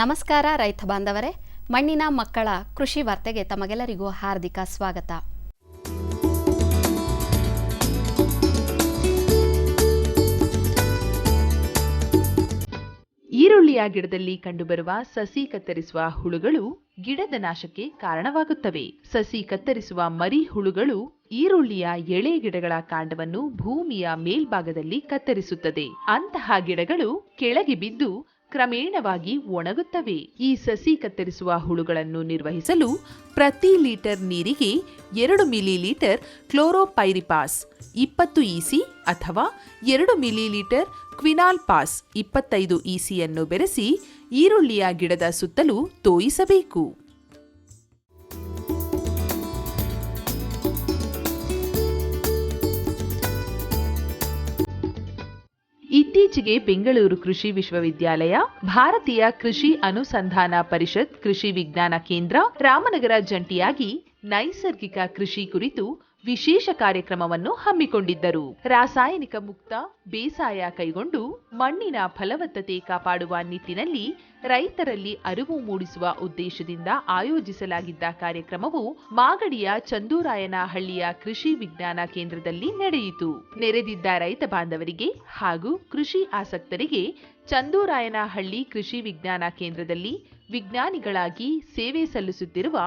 ನಮಸ್ಕಾರ ರೈತ ಬಾಂಧವರೇ, ಮಣ್ಣಿನ ಮಕ್ಕಳ ಕೃಷಿ ವಾರ್ತೆಗೆ ತಮಗೆಲ್ಲರಿಗೂ ಹಾರ್ದಿಕ ಸ್ವಾಗತ. ಈರುಳ್ಳಿಯ ಗಿಡದಲ್ಲಿ ಕಂಡುಬರುವ ಸಸಿ ಕತ್ತರಿಸುವ ಹುಳುಗಳು ಗಿಡದ ನಾಶಕ್ಕೆ ಕಾರಣವಾಗುತ್ತವೆ. ಸಸಿ ಕತ್ತರಿಸುವ ಮರಿ ಹುಳುಗಳು ಈರುಳ್ಳಿಯ ಎಳೆ ಗಿಡಗಳ ಕಾಂಡವನ್ನು ಭೂಮಿಯ ಮೇಲ್ಭಾಗದಲ್ಲಿ ಕತ್ತರಿಸುತ್ತದೆ. ಅಂತಹ ಗಿಡಗಳು ಕೆಳಗೆ ಬಿದ್ದು ಕ್ರಮೇಣವಾಗಿ ಒಣಗುತ್ತವೆ. ಈ ಸಸಿ ಕತ್ತರಿಸುವ ಹುಳುಗಳನ್ನು ನಿರ್ವಹಿಸಲು ಪ್ರತಿ ಲೀಟರ್ ನೀರಿಗೆ ಎರಡು ಮಿಲಿಲೀಟರ್ ಕ್ಲೋರೋಪೈರಿಪಾಸ್ ಇಪ್ಪತ್ತು ಇಸಿ ಅಥವಾ ಎರಡು ಮಿಲಿಲೀಟರ್ ಕ್ವಿನಾಲ್ ಪಾಸ್ ಇಪ್ಪತ್ತೈದು ಇಸಿಯನ್ನು ಬೆರೆಸಿ ಈರುಳ್ಳಿಯ ಗಿಡದ ಸುತ್ತಲೂ ತೋಯಿಸಬೇಕು. ಇತ್ತೀಚೆಗೆ ಬೆಂಗಳೂರು ಕೃಷಿ ವಿಶ್ವವಿದ್ಯಾಲಯ, ಭಾರತೀಯ ಕೃಷಿ ಅನುಸಂಧಾನ ಪರಿಷತ್ ಕೃಷಿ ವಿಜ್ಞಾನ ಕೇಂದ್ರ, ರಾಮನಗರ ಜಂಟಿಯಾಗಿ ನೈಸರ್ಗಿಕ ಕೃಷಿ ಕುರಿತು ವಿಶೇಷ ಕಾರ್ಯಕ್ರಮವನ್ನು ಹಮ್ಮಿಕೊಂಡಿದ್ದರು. ರಾಸಾಯನಿಕ ಮುಕ್ತ ಬೇಸಾಯ ಕೈಗೊಂಡು ಮಣ್ಣಿನ ಫಲವತ್ತತೆ ಕಾಪಾಡುವ ನಿಟ್ಟಿನಲ್ಲಿ ರೈತರಲ್ಲಿ ಅರಿವು ಮೂಡಿಸುವ ಉದ್ದೇಶದಿಂದ ಆಯೋಜಿಸಲಾಗಿದ್ದ ಕಾರ್ಯಕ್ರಮವು ಮಾಗಡಿಯ ಚಂದೂರಾಯನಹಳ್ಳಿಯ ಕೃಷಿ ವಿಜ್ಞಾನ ಕೇಂದ್ರದಲ್ಲಿ ನಡೆಯಿತು. ನೆರೆದಿದ್ದ ರೈತ ಬಾಂಧವರಿಗೆ ಹಾಗೂ ಕೃಷಿ ಆಸಕ್ತರಿಗೆ ಚಂದೂರಾಯನಹಳ್ಳಿ ಕೃಷಿ ವಿಜ್ಞಾನ ಕೇಂದ್ರದಲ್ಲಿ ವಿಜ್ಞಾನಿಗಳಾಗಿ ಸೇವೆ ಸಲ್ಲಿಸುತ್ತಿರುವ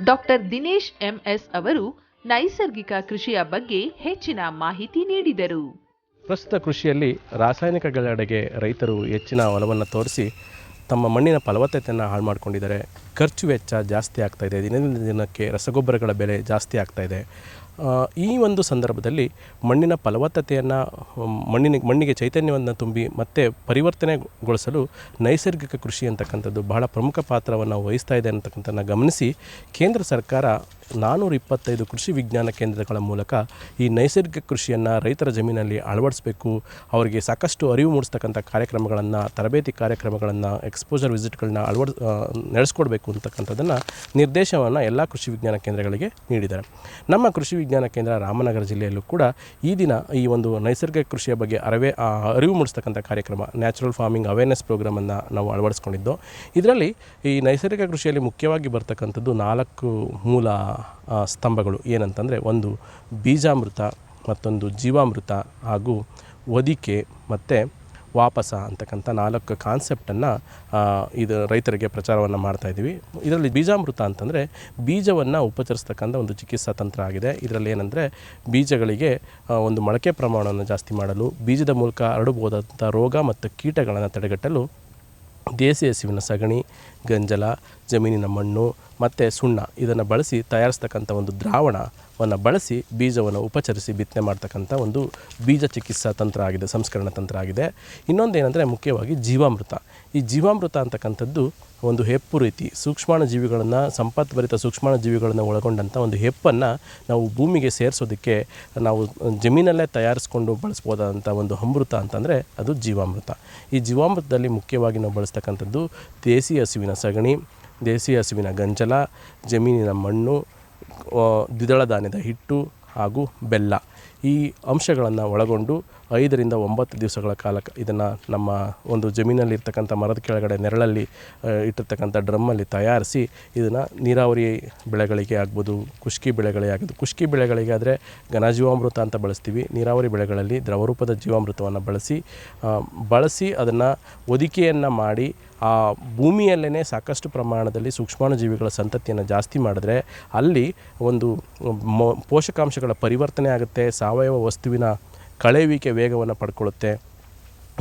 ಡಾಕ್ಟರ್ ದಿನೇಶ್ ಎಂಎಸ್ ಅವರು ನೈಸರ್ಗಿಕ ಕೃಷಿಯ ಬಗ್ಗೆ ಹೆಚ್ಚಿನ ಮಾಹಿತಿ ನೀಡಿದರು. ಪ್ರಸ್ತುತ ಕೃಷಿಯಲ್ಲಿ ರಾಸಾಯನಿಕಗಳೆಡೆಗೆ ರೈತರು ಹೆಚ್ಚಿನ ಒಲವನ್ನು ತೋರಿಸಿ ತಮ್ಮ ಮಣ್ಣಿನ ಫಲವತ್ತತೆಯನ್ನು ಹಾಳು ಮಾಡಿಕೊಂಡಿದ್ದಾರೆ. ಖರ್ಚು ವೆಚ್ಚ ಜಾಸ್ತಿ ಆಗ್ತಾ ಇದೆ. ದಿನದಿಂದ ದಿನಕ್ಕೆ ರಸಗೊಬ್ಬರಗಳ ಬೆಲೆ ಜಾಸ್ತಿ ಆಗ್ತಾ ಇದೆ. ಈ ಒಂದು ಸಂದರ್ಭದಲ್ಲಿ ಮಣ್ಣಿನ ಫಲವತ್ತತೆಯನ್ನು ಮಣ್ಣಿನ, ಮಣ್ಣಿಗೆ ಚೈತನ್ಯವನ್ನು ತುಂಬಿ ಮತ್ತೆ ಪರಿವರ್ತನೆಗೊಳಿಸಲು ನೈಸರ್ಗಿಕ ಕೃಷಿ ಅಂತಕ್ಕಂಥದ್ದು ಬಹಳ ಪ್ರಮುಖ ಪಾತ್ರವನ್ನು ವಹಿಸ್ತಾ ಇದೆ ಅಂತಕ್ಕಂಥದ್ದನ್ನು ಗಮನಿಸಿ ಕೇಂದ್ರ ಸರ್ಕಾರ ನಾನ್ನೂರ ಇಪ್ಪತ್ತೈದು ಕೃಷಿ ವಿಜ್ಞಾನ ಕೇಂದ್ರಗಳ ಮೂಲಕ ಈ ನೈಸರ್ಗಿಕ ಕೃಷಿಯನ್ನು ರೈತರ ಜಮೀನಲ್ಲಿ ಅಳವಡಿಸಬೇಕು. ಅವರಿಗೆ ಸಾಕಷ್ಟು ಅರಿವು ಮೂಡಿಸ್ತಕ್ಕಂಥ ಕಾರ್ಯಕ್ರಮಗಳನ್ನು, ತರಬೇತಿ ಕಾರ್ಯಕ್ರಮಗಳನ್ನು ಎಕ್ಸ್ಪೋಜರ್ ವಿಸಿಟ್ಗಳನ್ನ ಅಳವಡ್ ನಡೆಸ್ಕೊಡ್ಬೇಕು ಅಂತಕ್ಕಂಥದ್ದನ್ನು ನಿರ್ದೇಶನವನ್ನು ಎಲ್ಲ ಕೃಷಿ ವಿಜ್ಞಾನ ಕೇಂದ್ರಗಳಿಗೆ ನೀಡಿದ್ದಾರೆ. ನಮ್ಮ ಕೃಷಿ ವಿಜ್ಞಾನ ಕೇಂದ್ರ ರಾಮನಗರ ಜಿಲ್ಲೆಯಲ್ಲೂ ಕೂಡ ಈ ದಿನ ಈ ಒಂದು ನೈಸರ್ಗಿಕ ಕೃಷಿಯ ಬಗ್ಗೆ ಅರವೇ ಅರಿವು ಮೂಡಿಸ್ತಕ್ಕಂಥ ಕಾರ್ಯಕ್ರಮ ನ್ಯಾಚುರಲ್ ಫಾರ್ಮಿಂಗ್ ಅವೇರ್ನೆಸ್ ಪ್ರೋಗ್ರಾಮನ್ನು ನಾವು ಅಳವಡಿಸ್ಕೊಂಡಿದ್ದು. ಇದರಲ್ಲಿ ಈ ನೈಸರ್ಗಿಕ ಕೃಷಿಯಲ್ಲಿ ಮುಖ್ಯವಾಗಿ ಬರ್ತಕ್ಕಂಥದ್ದು ನಾಲ್ಕು ಮೂಲ ಸ್ತಂಭಗಳು ಏನಂತಂದರೆ ಒಂದು ಬೀಜಾಮೃತ ಮತ್ತೊಂದು ಜೀವಾಮೃತ ಹಾಗೂ ಒದಿಕೆ ಮತ್ತು ವಾಪಸ ಅಂತಕ್ಕಂಥ ನಾಲ್ಕು ಕಾನ್ಸೆಪ್ಟನ್ನು ಇದು ರೈತರಿಗೆ ಪ್ರಚಾರವನ್ನು ಮಾಡ್ತಾಯಿದ್ದೀವಿ ಇದರಲ್ಲಿ ಬೀಜಾಮೃತ ಅಂತಂದರೆ ಬೀಜವನ್ನು ಉಪಚರಿಸ್ತಕ್ಕಂಥ ಒಂದು ಚಿಕಿತ್ಸಾ ತಂತ್ರ ಆಗಿದೆ. ಇದರಲ್ಲಿ ಏನಂದರೆ ಬೀಜಗಳಿಗೆ ಒಂದು ಮೊಳಕೆ ಪ್ರಮಾಣವನ್ನು ಜಾಸ್ತಿ ಮಾಡಲು, ಬೀಜದ ಮೂಲಕ ಹರಡಬಹುದಾದಂಥ ರೋಗ ಮತ್ತು ಕೀಟಗಳನ್ನು ತಡೆಗಟ್ಟಲು ದೇಸಿ ಹಸುವಿನ ಸಗಣಿ, ಗಂಜಲ, ಜಮೀನಿನ ಮಣ್ಣು ಮತ್ತು ಸುಣ್ಣ ಇದನ್ನು ಬಳಸಿ ತಯಾರಿಸ್ತಕ್ಕಂಥ ಒಂದು ದ್ರಾವಣವನ್ನು ಬಳಸಿ ಬೀಜವನ್ನು ಉಪಚರಿಸಿ ಬಿತ್ತನೆ ಮಾಡ್ತಕ್ಕಂಥ ಒಂದು ಬೀಜ ಚಿಕಿತ್ಸಾ ತಂತ್ರ ಆಗಿದೆ, ಸಂಸ್ಕರಣ ತಂತ್ರ ಆಗಿದೆ. ಇನ್ನೊಂದು ಏನಂದರೆ ಮುಖ್ಯವಾಗಿ ಜೀವಾಮೃತ. ಈ ಜೀವಾಮೃತ ಅಂತಕ್ಕಂಥದ್ದು ಒಂದು ಹೆಪ್ಪು ರೀತಿ ಸೂಕ್ಷ್ಮಾಣು ಜೀವಿಗಳನ್ನು, ಸಂಪತ್ಭರಿತ ಸೂಕ್ಷ್ಮಾಣು ಜೀವಿಗಳನ್ನು ಒಳಗೊಂಡಂಥ ಒಂದು ಹೆಪ್ಪನ್ನು ನಾವು ಭೂಮಿಗೆ ಸೇರಿಸೋದಕ್ಕೆ ನಾವು ಜಮೀನಲ್ಲೇ ತಯಾರಿಸ್ಕೊಂಡು ಬಳಸ್ಬೋದಾದಂಥ ಒಂದು ಅಮೃತ ಅಂತಂದರೆ ಅದು ಜೀವಾಮೃತ. ಈ ಜೀವಾಮೃತದಲ್ಲಿ ಮುಖ್ಯವಾಗಿ ನಾವು ಬಳಸ್ತಕ್ಕಂಥದ್ದು ದೇಸಿ ಹಸುವಿನ ಸಗಣಿ, ದೇಸಿ ಹಸುವಿನ ಗಂಜಲ, ಜಮೀನಿನ ಮಣ್ಣು, ದ್ವಿದಳ ಧಾನ್ಯದ ಹಿಟ್ಟು ಹಾಗೂ ಬೆಲ್ಲ. ಈ ಅಂಶಗಳನ್ನು ಒಳಗೊಂಡು ಐದರಿಂದ ಒಂಬತ್ತು ದಿವಸಗಳ ಕಾಲ ಇದನ್ನು ನಮ್ಮ ಒಂದು ಜಮೀನಲ್ಲಿರ್ತಕ್ಕಂಥ ಮರದ ಕೆಳಗಡೆ ನೆರಳಲ್ಲಿ ಇಟ್ಟಿರ್ತಕ್ಕಂಥ ಡ್ರಮ್ಮಲ್ಲಿ ತಯಾರಿಸಿ ಇದನ್ನು ನೀರಾವರಿ ಬೆಳೆಗಳಿಗೆ ಆಗ್ಬೋದು, ಕುಷ್ಕಿ ಬೆಳೆಗಳಿಗೆ ಆಗೋದು ಕುಷ್ಕಿ ಬೆಳೆಗಳಿಗೆ ಆದರೆ ಘನಜೀವಾಮೃತ ಅಂತ ಬಳಸ್ತೀವಿ. ನೀರಾವರಿ ಬೆಳೆಗಳಲ್ಲಿ ದ್ರವರೂಪದ ಜೀವಾಮೃತವನ್ನು ಬಳಸಿ ಬಳಸಿ ಅದನ್ನು ಒದಿಕೆಯನ್ನು ಮಾಡಿ, ಆ ಭೂಮಿಯಲ್ಲೇ ಸಾಕಷ್ಟು ಪ್ರಮಾಣದಲ್ಲಿ ಸೂಕ್ಷ್ಮಾಣುಜೀವಿಗಳ ಸಂತತಿಯನ್ನು ಜಾಸ್ತಿ ಮಾಡಿದ್ರೆ ಅಲ್ಲಿ ಒಂದು ಪೋಷಕಾಂಶಗಳ ಪರಿವರ್ತನೆ ಆಗುತ್ತೆ. ಸಾವಯವ ವಸ್ತುವಿನ ಕಳೆಯುವಿಕೆ ವೇಗವನ್ನು ಪಡ್ಕೊಳ್ಳುತ್ತೆ.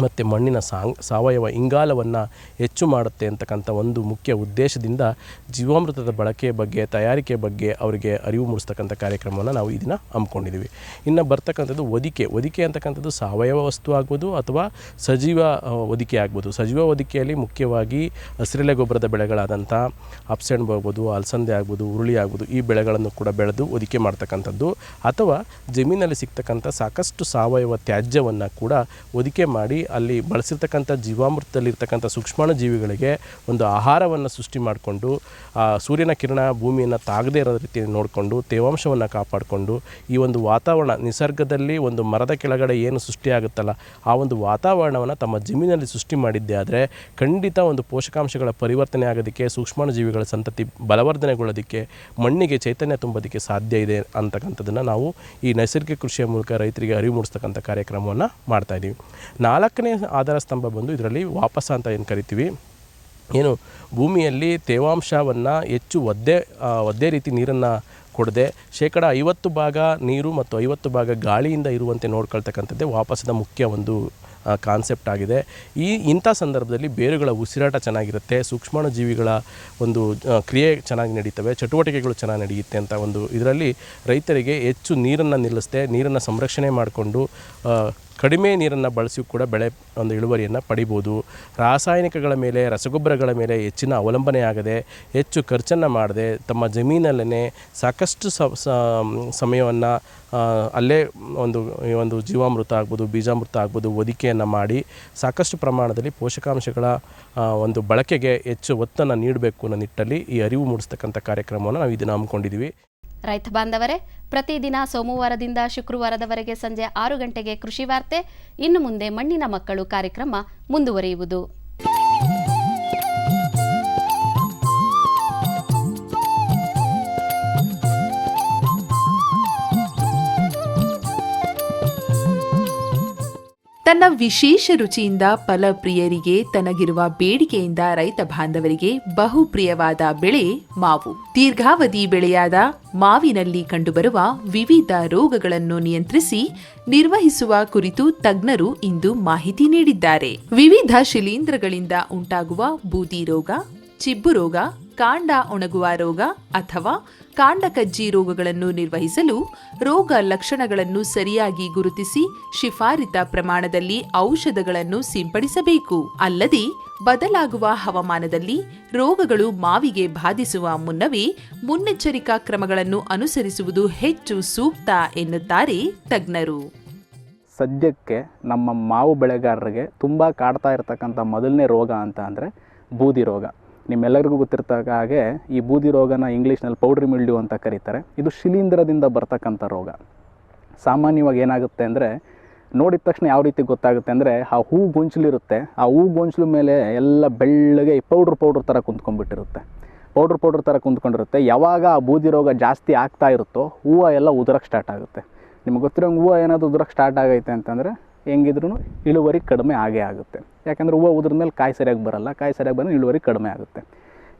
ಮತ್ತು ಮಣ್ಣಿನ ಸಾಂಗ್, ಸಾವಯವ ಇಂಗಾಲವನ್ನು ಹೆಚ್ಚು ಮಾಡುತ್ತೆ ಅಂತಕ್ಕಂಥ ಒಂದು ಮುಖ್ಯ ಉದ್ದೇಶದಿಂದ ಜೀವಾಮೃತದ ಬಳಕೆ ಬಗ್ಗೆ, ತಯಾರಿಕೆ ಬಗ್ಗೆ ಅವರಿಗೆ ಅರಿವು ಮೂಡಿಸ್ತಕ್ಕಂಥ ಕಾರ್ಯಕ್ರಮವನ್ನು ನಾವು ಈ ದಿನ ಹಮ್ಮಿಕೊಂಡಿದ್ದೀವಿ. ಇನ್ನು ಬರ್ತಕ್ಕಂಥದ್ದು ಒದಿಕೆ ಒದಿಕೆ ಅಂತಕ್ಕಂಥದ್ದು ಸಾವಯವ ವಸ್ತು ಆಗ್ಬೋದು ಅಥವಾ ಸಜೀವ ಒದಿಕೆ ಆಗ್ಬೋದು. ಸಜೀವ ಒದಿಕೆಯಲ್ಲಿ ಮುಖ್ಯವಾಗಿ ಹಸಿರೆಲೆ ಗೊಬ್ಬರದ ಬೆಳೆಗಳಾದಂಥ ಅಪ್ಸೆಂಡ್ ಆಗ್ಬೋದು, ಅಲಸಂದೆ ಆಗ್ಬೋದು, ಹುರುಳಿ ಆಗ್ಬೋದು ಈ ಬೆಳೆಗಳನ್ನು ಕೂಡ ಬೆಳೆದು ಒದಿಕೆ ಮಾಡ್ತಕ್ಕಂಥದ್ದು. ಅಥವಾ ಜಮೀನಲ್ಲಿ ಸಿಗ್ತಕ್ಕಂಥ ಸಾಕಷ್ಟು ಸಾವಯವ ತ್ಯಾಜ್ಯವನ್ನು ಕೂಡ ಒದಿಕೆ ಮಾಡಿ ಅಲ್ಲಿ ಬಳಸಿರ್ತಕ್ಕಂಥ ಜೀವಾಮೃತದಲ್ಲಿರ್ತಕ್ಕಂಥ ಸೂಕ್ಷ್ಮಾಣು ಜೀವಿಗಳಿಗೆ ಒಂದು ಆಹಾರವನ್ನು ಸೃಷ್ಟಿ ಮಾಡಿಕೊಂಡು ಸೂರ್ಯನ ಕಿರಣ ಭೂಮಿಯನ್ನು ತಾಗದೇ ಇರೋ ರೀತಿ ನೋಡಿಕೊಂಡು, ತೇವಾಂಶವನ್ನು ಕಾಪಾಡಿಕೊಂಡು, ಈ ಒಂದು ವಾತಾವರಣ ನಿಸರ್ಗದಲ್ಲಿ ಒಂದು ಮರದ ಕೆಳಗಡೆ ಏನು ಸೃಷ್ಟಿಯಾಗುತ್ತಲ್ಲ, ಆ ಒಂದು ವಾತಾವರಣವನ್ನು ತಮ್ಮ ಜಮೀನಲ್ಲಿ ಸೃಷ್ಟಿ ಮಾಡಿದ್ದೆ ಆದರೆ ಖಂಡಿತ ಒಂದು ಪೋಷಕಾಂಶಗಳ ಪರಿವರ್ತನೆ ಆಗೋದಕ್ಕೆ, ಸೂಕ್ಷ್ಮಾಣು ಜೀವಿಗಳ ಸಂತತಿ ಬಲವರ್ಧನೆಗೊಳ್ಳೋದಕ್ಕೆ, ಮಣ್ಣಿಗೆ ಚೈತನ್ಯ ತುಂಬೋದಕ್ಕೆ ಸಾಧ್ಯ ಇದೆ ಅಂತಕ್ಕಂಥದ್ದನ್ನು ನಾವು ಈ ನೈಸರ್ಗಿಕ ಕೃಷಿಯ ಮೂಲಕ ರೈತರಿಗೆ ಅರಿವು ಮೂಡಿಸ್ತಕ್ಕಂಥ ಕಾರ್ಯಕ್ರಮವನ್ನು ಮಾಡ್ತಾಯಿದ್ದೀವಿ ನಾಲ್ಕನೇ ಆಧಾರ ಸ್ತಂಭ ಬಂದು ಇದರಲ್ಲಿ ವಾಪಸ ಅಂತ ಏನು ಕರಿತೀವಿ? ಏನು, ಭೂಮಿಯಲ್ಲಿ ತೇವಾಂಶವನ್ನು ಹೆಚ್ಚು ಒದ್ದೆ ಒದ್ದೆ ರೀತಿ ನೀರನ್ನು ಕೊಡದೆ, ಶೇಕಡ ಐವತ್ತು ಭಾಗ ನೀರು ಮತ್ತು ಐವತ್ತು ಭಾಗ ಗಾಳಿಯಿಂದ ಇರುವಂತೆ ನೋಡ್ಕೊಳ್ತಕ್ಕಂಥದ್ದೇ ವಾಪಸದ ಮುಖ್ಯ ಒಂದು ಕಾನ್ಸೆಪ್ಟ್ ಆಗಿದೆ. ಈ ಇಂಥ ಸಂದರ್ಭದಲ್ಲಿ ಬೇರುಗಳ ಉಸಿರಾಟ ಚೆನ್ನಾಗಿರುತ್ತೆ ಸೂಕ್ಷ್ಮಾಣು ಜೀವಿಗಳ ಒಂದು ಕ್ರಿಯೆ ಚೆನ್ನಾಗಿ ನಡೀತವೆ, ಚಟುವಟಿಕೆಗಳು ಚೆನ್ನಾಗಿ ನಡೆಯುತ್ತೆ ಅಂತ ಒಂದು ಇದರಲ್ಲಿ ರೈತರಿಗೆ ಹೆಚ್ಚು ನೀರನ್ನು ನಿಲ್ಲಿಸದೆ, ನೀರನ್ನು ಸಂರಕ್ಷಣೆ ಮಾಡಿಕೊಂಡು ಕಡಿಮೆ ನೀರನ್ನು ಬಳಸಿ ಕೂಡ ಬೆಳೆ ಒಂದು ಇಳುವರಿಯನ್ನು ಪಡಿಬೋದು. ರಾಸಾಯನಿಕಗಳ ಮೇಲೆ, ರಸಗೊಬ್ಬರಗಳ ಮೇಲೆ ಹೆಚ್ಚಿನ ಅವಲಂಬನೆ ಆಗದೆ, ಹೆಚ್ಚು ಖರ್ಚನ್ನು ಮಾಡದೆ, ತಮ್ಮ ಜಮೀನಲ್ಲೇ ಸಾಕಷ್ಟು ಸಮಯವನ್ನು ಅಲ್ಲೇ ಒಂದು, ಈ ಒಂದು ಜೀವಾಮೃತ ಆಗ್ಬೋದು, ಬೀಜಾಮೃತ ಆಗ್ಬೋದು ಒದಿಕೆಯನ್ನು ಮಾಡಿ ಸಾಕಷ್ಟು ಪ್ರಮಾಣದಲ್ಲಿ ಪೋಷಕಾಂಶಗಳ ಒಂದು ಬಳಕೆಗೆ ಹೆಚ್ಚು ಒತ್ತನ್ನು ನೀಡಬೇಕು ಅನ್ನೋ ನಿಟ್ಟಲ್ಲಿ ಈ ಅರಿವು ಮೂಡಿಸ್ತಕ್ಕಂಥ ಕಾರ್ಯಕ್ರಮವನ್ನು ನಾವು ಇದನ್ನು ಹಮ್ಮಿಕೊಂಡಿದ್ದೀವಿ. ರೈತ ಬಾಂಧವರೇ, ಪ್ರತಿದಿನ ಸೋಮವಾರದಿಂದ ಶುಕ್ರವಾರದವರೆಗೆ ಸಂಜೆ ಆರು ಗಂಟೆಗೆ ಕೃಷಿ ವಾರ್ತೆ. ಇನ್ನು ಮುಂದೆ ಮಣ್ಣಿನ ಮಕ್ಕಳು ಕಾರ್ಯಕ್ರಮ ಮುಂದುವರಿಯುವುದು. ತನ್ನ ವಿಶೇಷ ರುಚಿಯಿಂದ ಫಲಪ್ರಿಯರಿಗೆ ತನಗಿರುವ ಬೇಡಿಕೆಯಿಂದ ರೈತ ಬಾಂಧವರಿಗೆ ಬಹುಪ್ರಿಯವಾದ ಬೆಳೆ ಮಾವು. ದೀರ್ಘಾವಧಿ ಬೆಳೆಯಾದ ಮಾವಿನಲ್ಲಿ ಕಂಡುಬರುವ ವಿವಿಧ ರೋಗಗಳನ್ನು ನಿಯಂತ್ರಿಸಿ ನಿರ್ವಹಿಸುವ ಕುರಿತು ತಜ್ಞರು ಇಂದು ಮಾಹಿತಿ ನೀಡಿದ್ದಾರೆ. ವಿವಿಧ ಶಿಲೀಂಧ್ರಗಳಿಂದ ಉಂಟಾಗುವ ಬೂದಿ ರೋಗ, ಚಿಬ್ಬು ರೋಗ ಕಾಂಡ ಒಣಗುವ ರೋಗ ಅಥವಾ ಕಾಂಡ ಕಜ್ಜಿ ರೋಗಗಳನ್ನು ನಿರ್ವಹಿಸಲು ರೋಗ ಲಕ್ಷಣಗಳನ್ನು ಸರಿಯಾಗಿ ಗುರುತಿಸಿ ಶಿಫಾರಿತ ಪ್ರಮಾಣದಲ್ಲಿ ಔಷಧಗಳನ್ನು ಸಿಂಪಡಿಸಬೇಕು. ಅಲ್ಲದೆ, ಬದಲಾಗುವ ಹವಾಮಾನದಲ್ಲಿ ರೋಗಗಳು ಮಾವಿಗೆ ಬಾಧಿಸುವ ಮುನ್ನವೇ ಮುನ್ನೆಚ್ಚರಿಕಾ ಕ್ರಮಗಳನ್ನು ಅನುಸರಿಸುವುದು ಹೆಚ್ಚು ಸೂಕ್ತ ಎನ್ನುತ್ತಾರೆ ತಜ್ಞರು. ಸದ್ಯಕ್ಕೆ ನಮ್ಮ ಮಾವು ಬೆಳೆಗಾರರಿಗೆ ತುಂಬ ಕಾಡ್ತಾ ಇರತಕ್ಕಂಥ ಮೊದಲನೇ ರೋಗ ಅಂತ ಅಂದರೆ ಬೂದಿ ರೋಗ. ನಿಮ್ಮೆಲ್ಲರಿಗೂ ಗೊತ್ತಿರ್ತಾಗ ಹಾಗೆ ಈ ಬೂದಿ ರೋಗನ ಇಂಗ್ಲೀಷ್ನಲ್ಲಿ ಪೌಡ್ರಿ ಮಿಲ್ಡ್ಯೂ ಅಂತ ಕರೀತಾರೆ. ಇದು ಶಿಲೀಂಧ್ರದಿಂದ ಬರ್ತಕ್ಕಂಥ ರೋಗ. ಸಾಮಾನ್ಯವಾಗಿ ಏನಾಗುತ್ತೆ ಅಂದರೆ ನೋಡಿದ ತಕ್ಷಣ ಯಾವ ರೀತಿ ಗೊತ್ತಾಗುತ್ತೆ ಅಂದರೆ ಆ ಹೂ ಗೊಂಚಲಿರುತ್ತೆ. ಆ ಹೂ ಗೊಂಚಲು ಮೇಲೆ ಎಲ್ಲ ಬೆಳ್ಳಗೆ ಪೌಡ್ರ್ ಪೌಡ್ರ್ ಥರ ಕುಂತ್ಕೊಂಡ್ಬಿಟ್ಟಿರುತ್ತೆ. ಪೌಡ್ರ್ ಪೌಡ್ರ್ ಥರ ಕುಂತ್ಕೊಂಡಿರುತ್ತೆ. ಯಾವಾಗ ಆ ಬೂದಿ ರೋಗ ಜಾಸ್ತಿ ಆಗ್ತಾ ಇರುತ್ತೋ ಹೂವು ಎಲ್ಲ ಉದುರಕ್ಕೆ ಸ್ಟಾರ್ಟ್ ಆಗುತ್ತೆ. ನಿಮ್ಗೆ ಗೊತ್ತಿರೋ ಹೂವು ಏನಾದರೂ ಉದುರಕ್ಕೆ ಸ್ಟಾರ್ಟ್ ಆಗೈತೆ ಅಂತಂದರೆ ಹೆಂಗಿದ್ರೂ ಇಳುವರಿ ಕಡಿಮೆ ಆಗೇ ಆಗುತ್ತೆ. ಯಾಕಂದರೆ ಹೂವು ಉದ್ರ ಮೇಲೆ ಕಾಯಿ ಸರಿಯಾಗಿ ಬರಲ್ಲ, ಕಾಯಿ ಸರಿಯಾಗಿ ಬಂದರೆ ಇಳುವರಿ ಕಡಿಮೆ ಆಗುತ್ತೆ.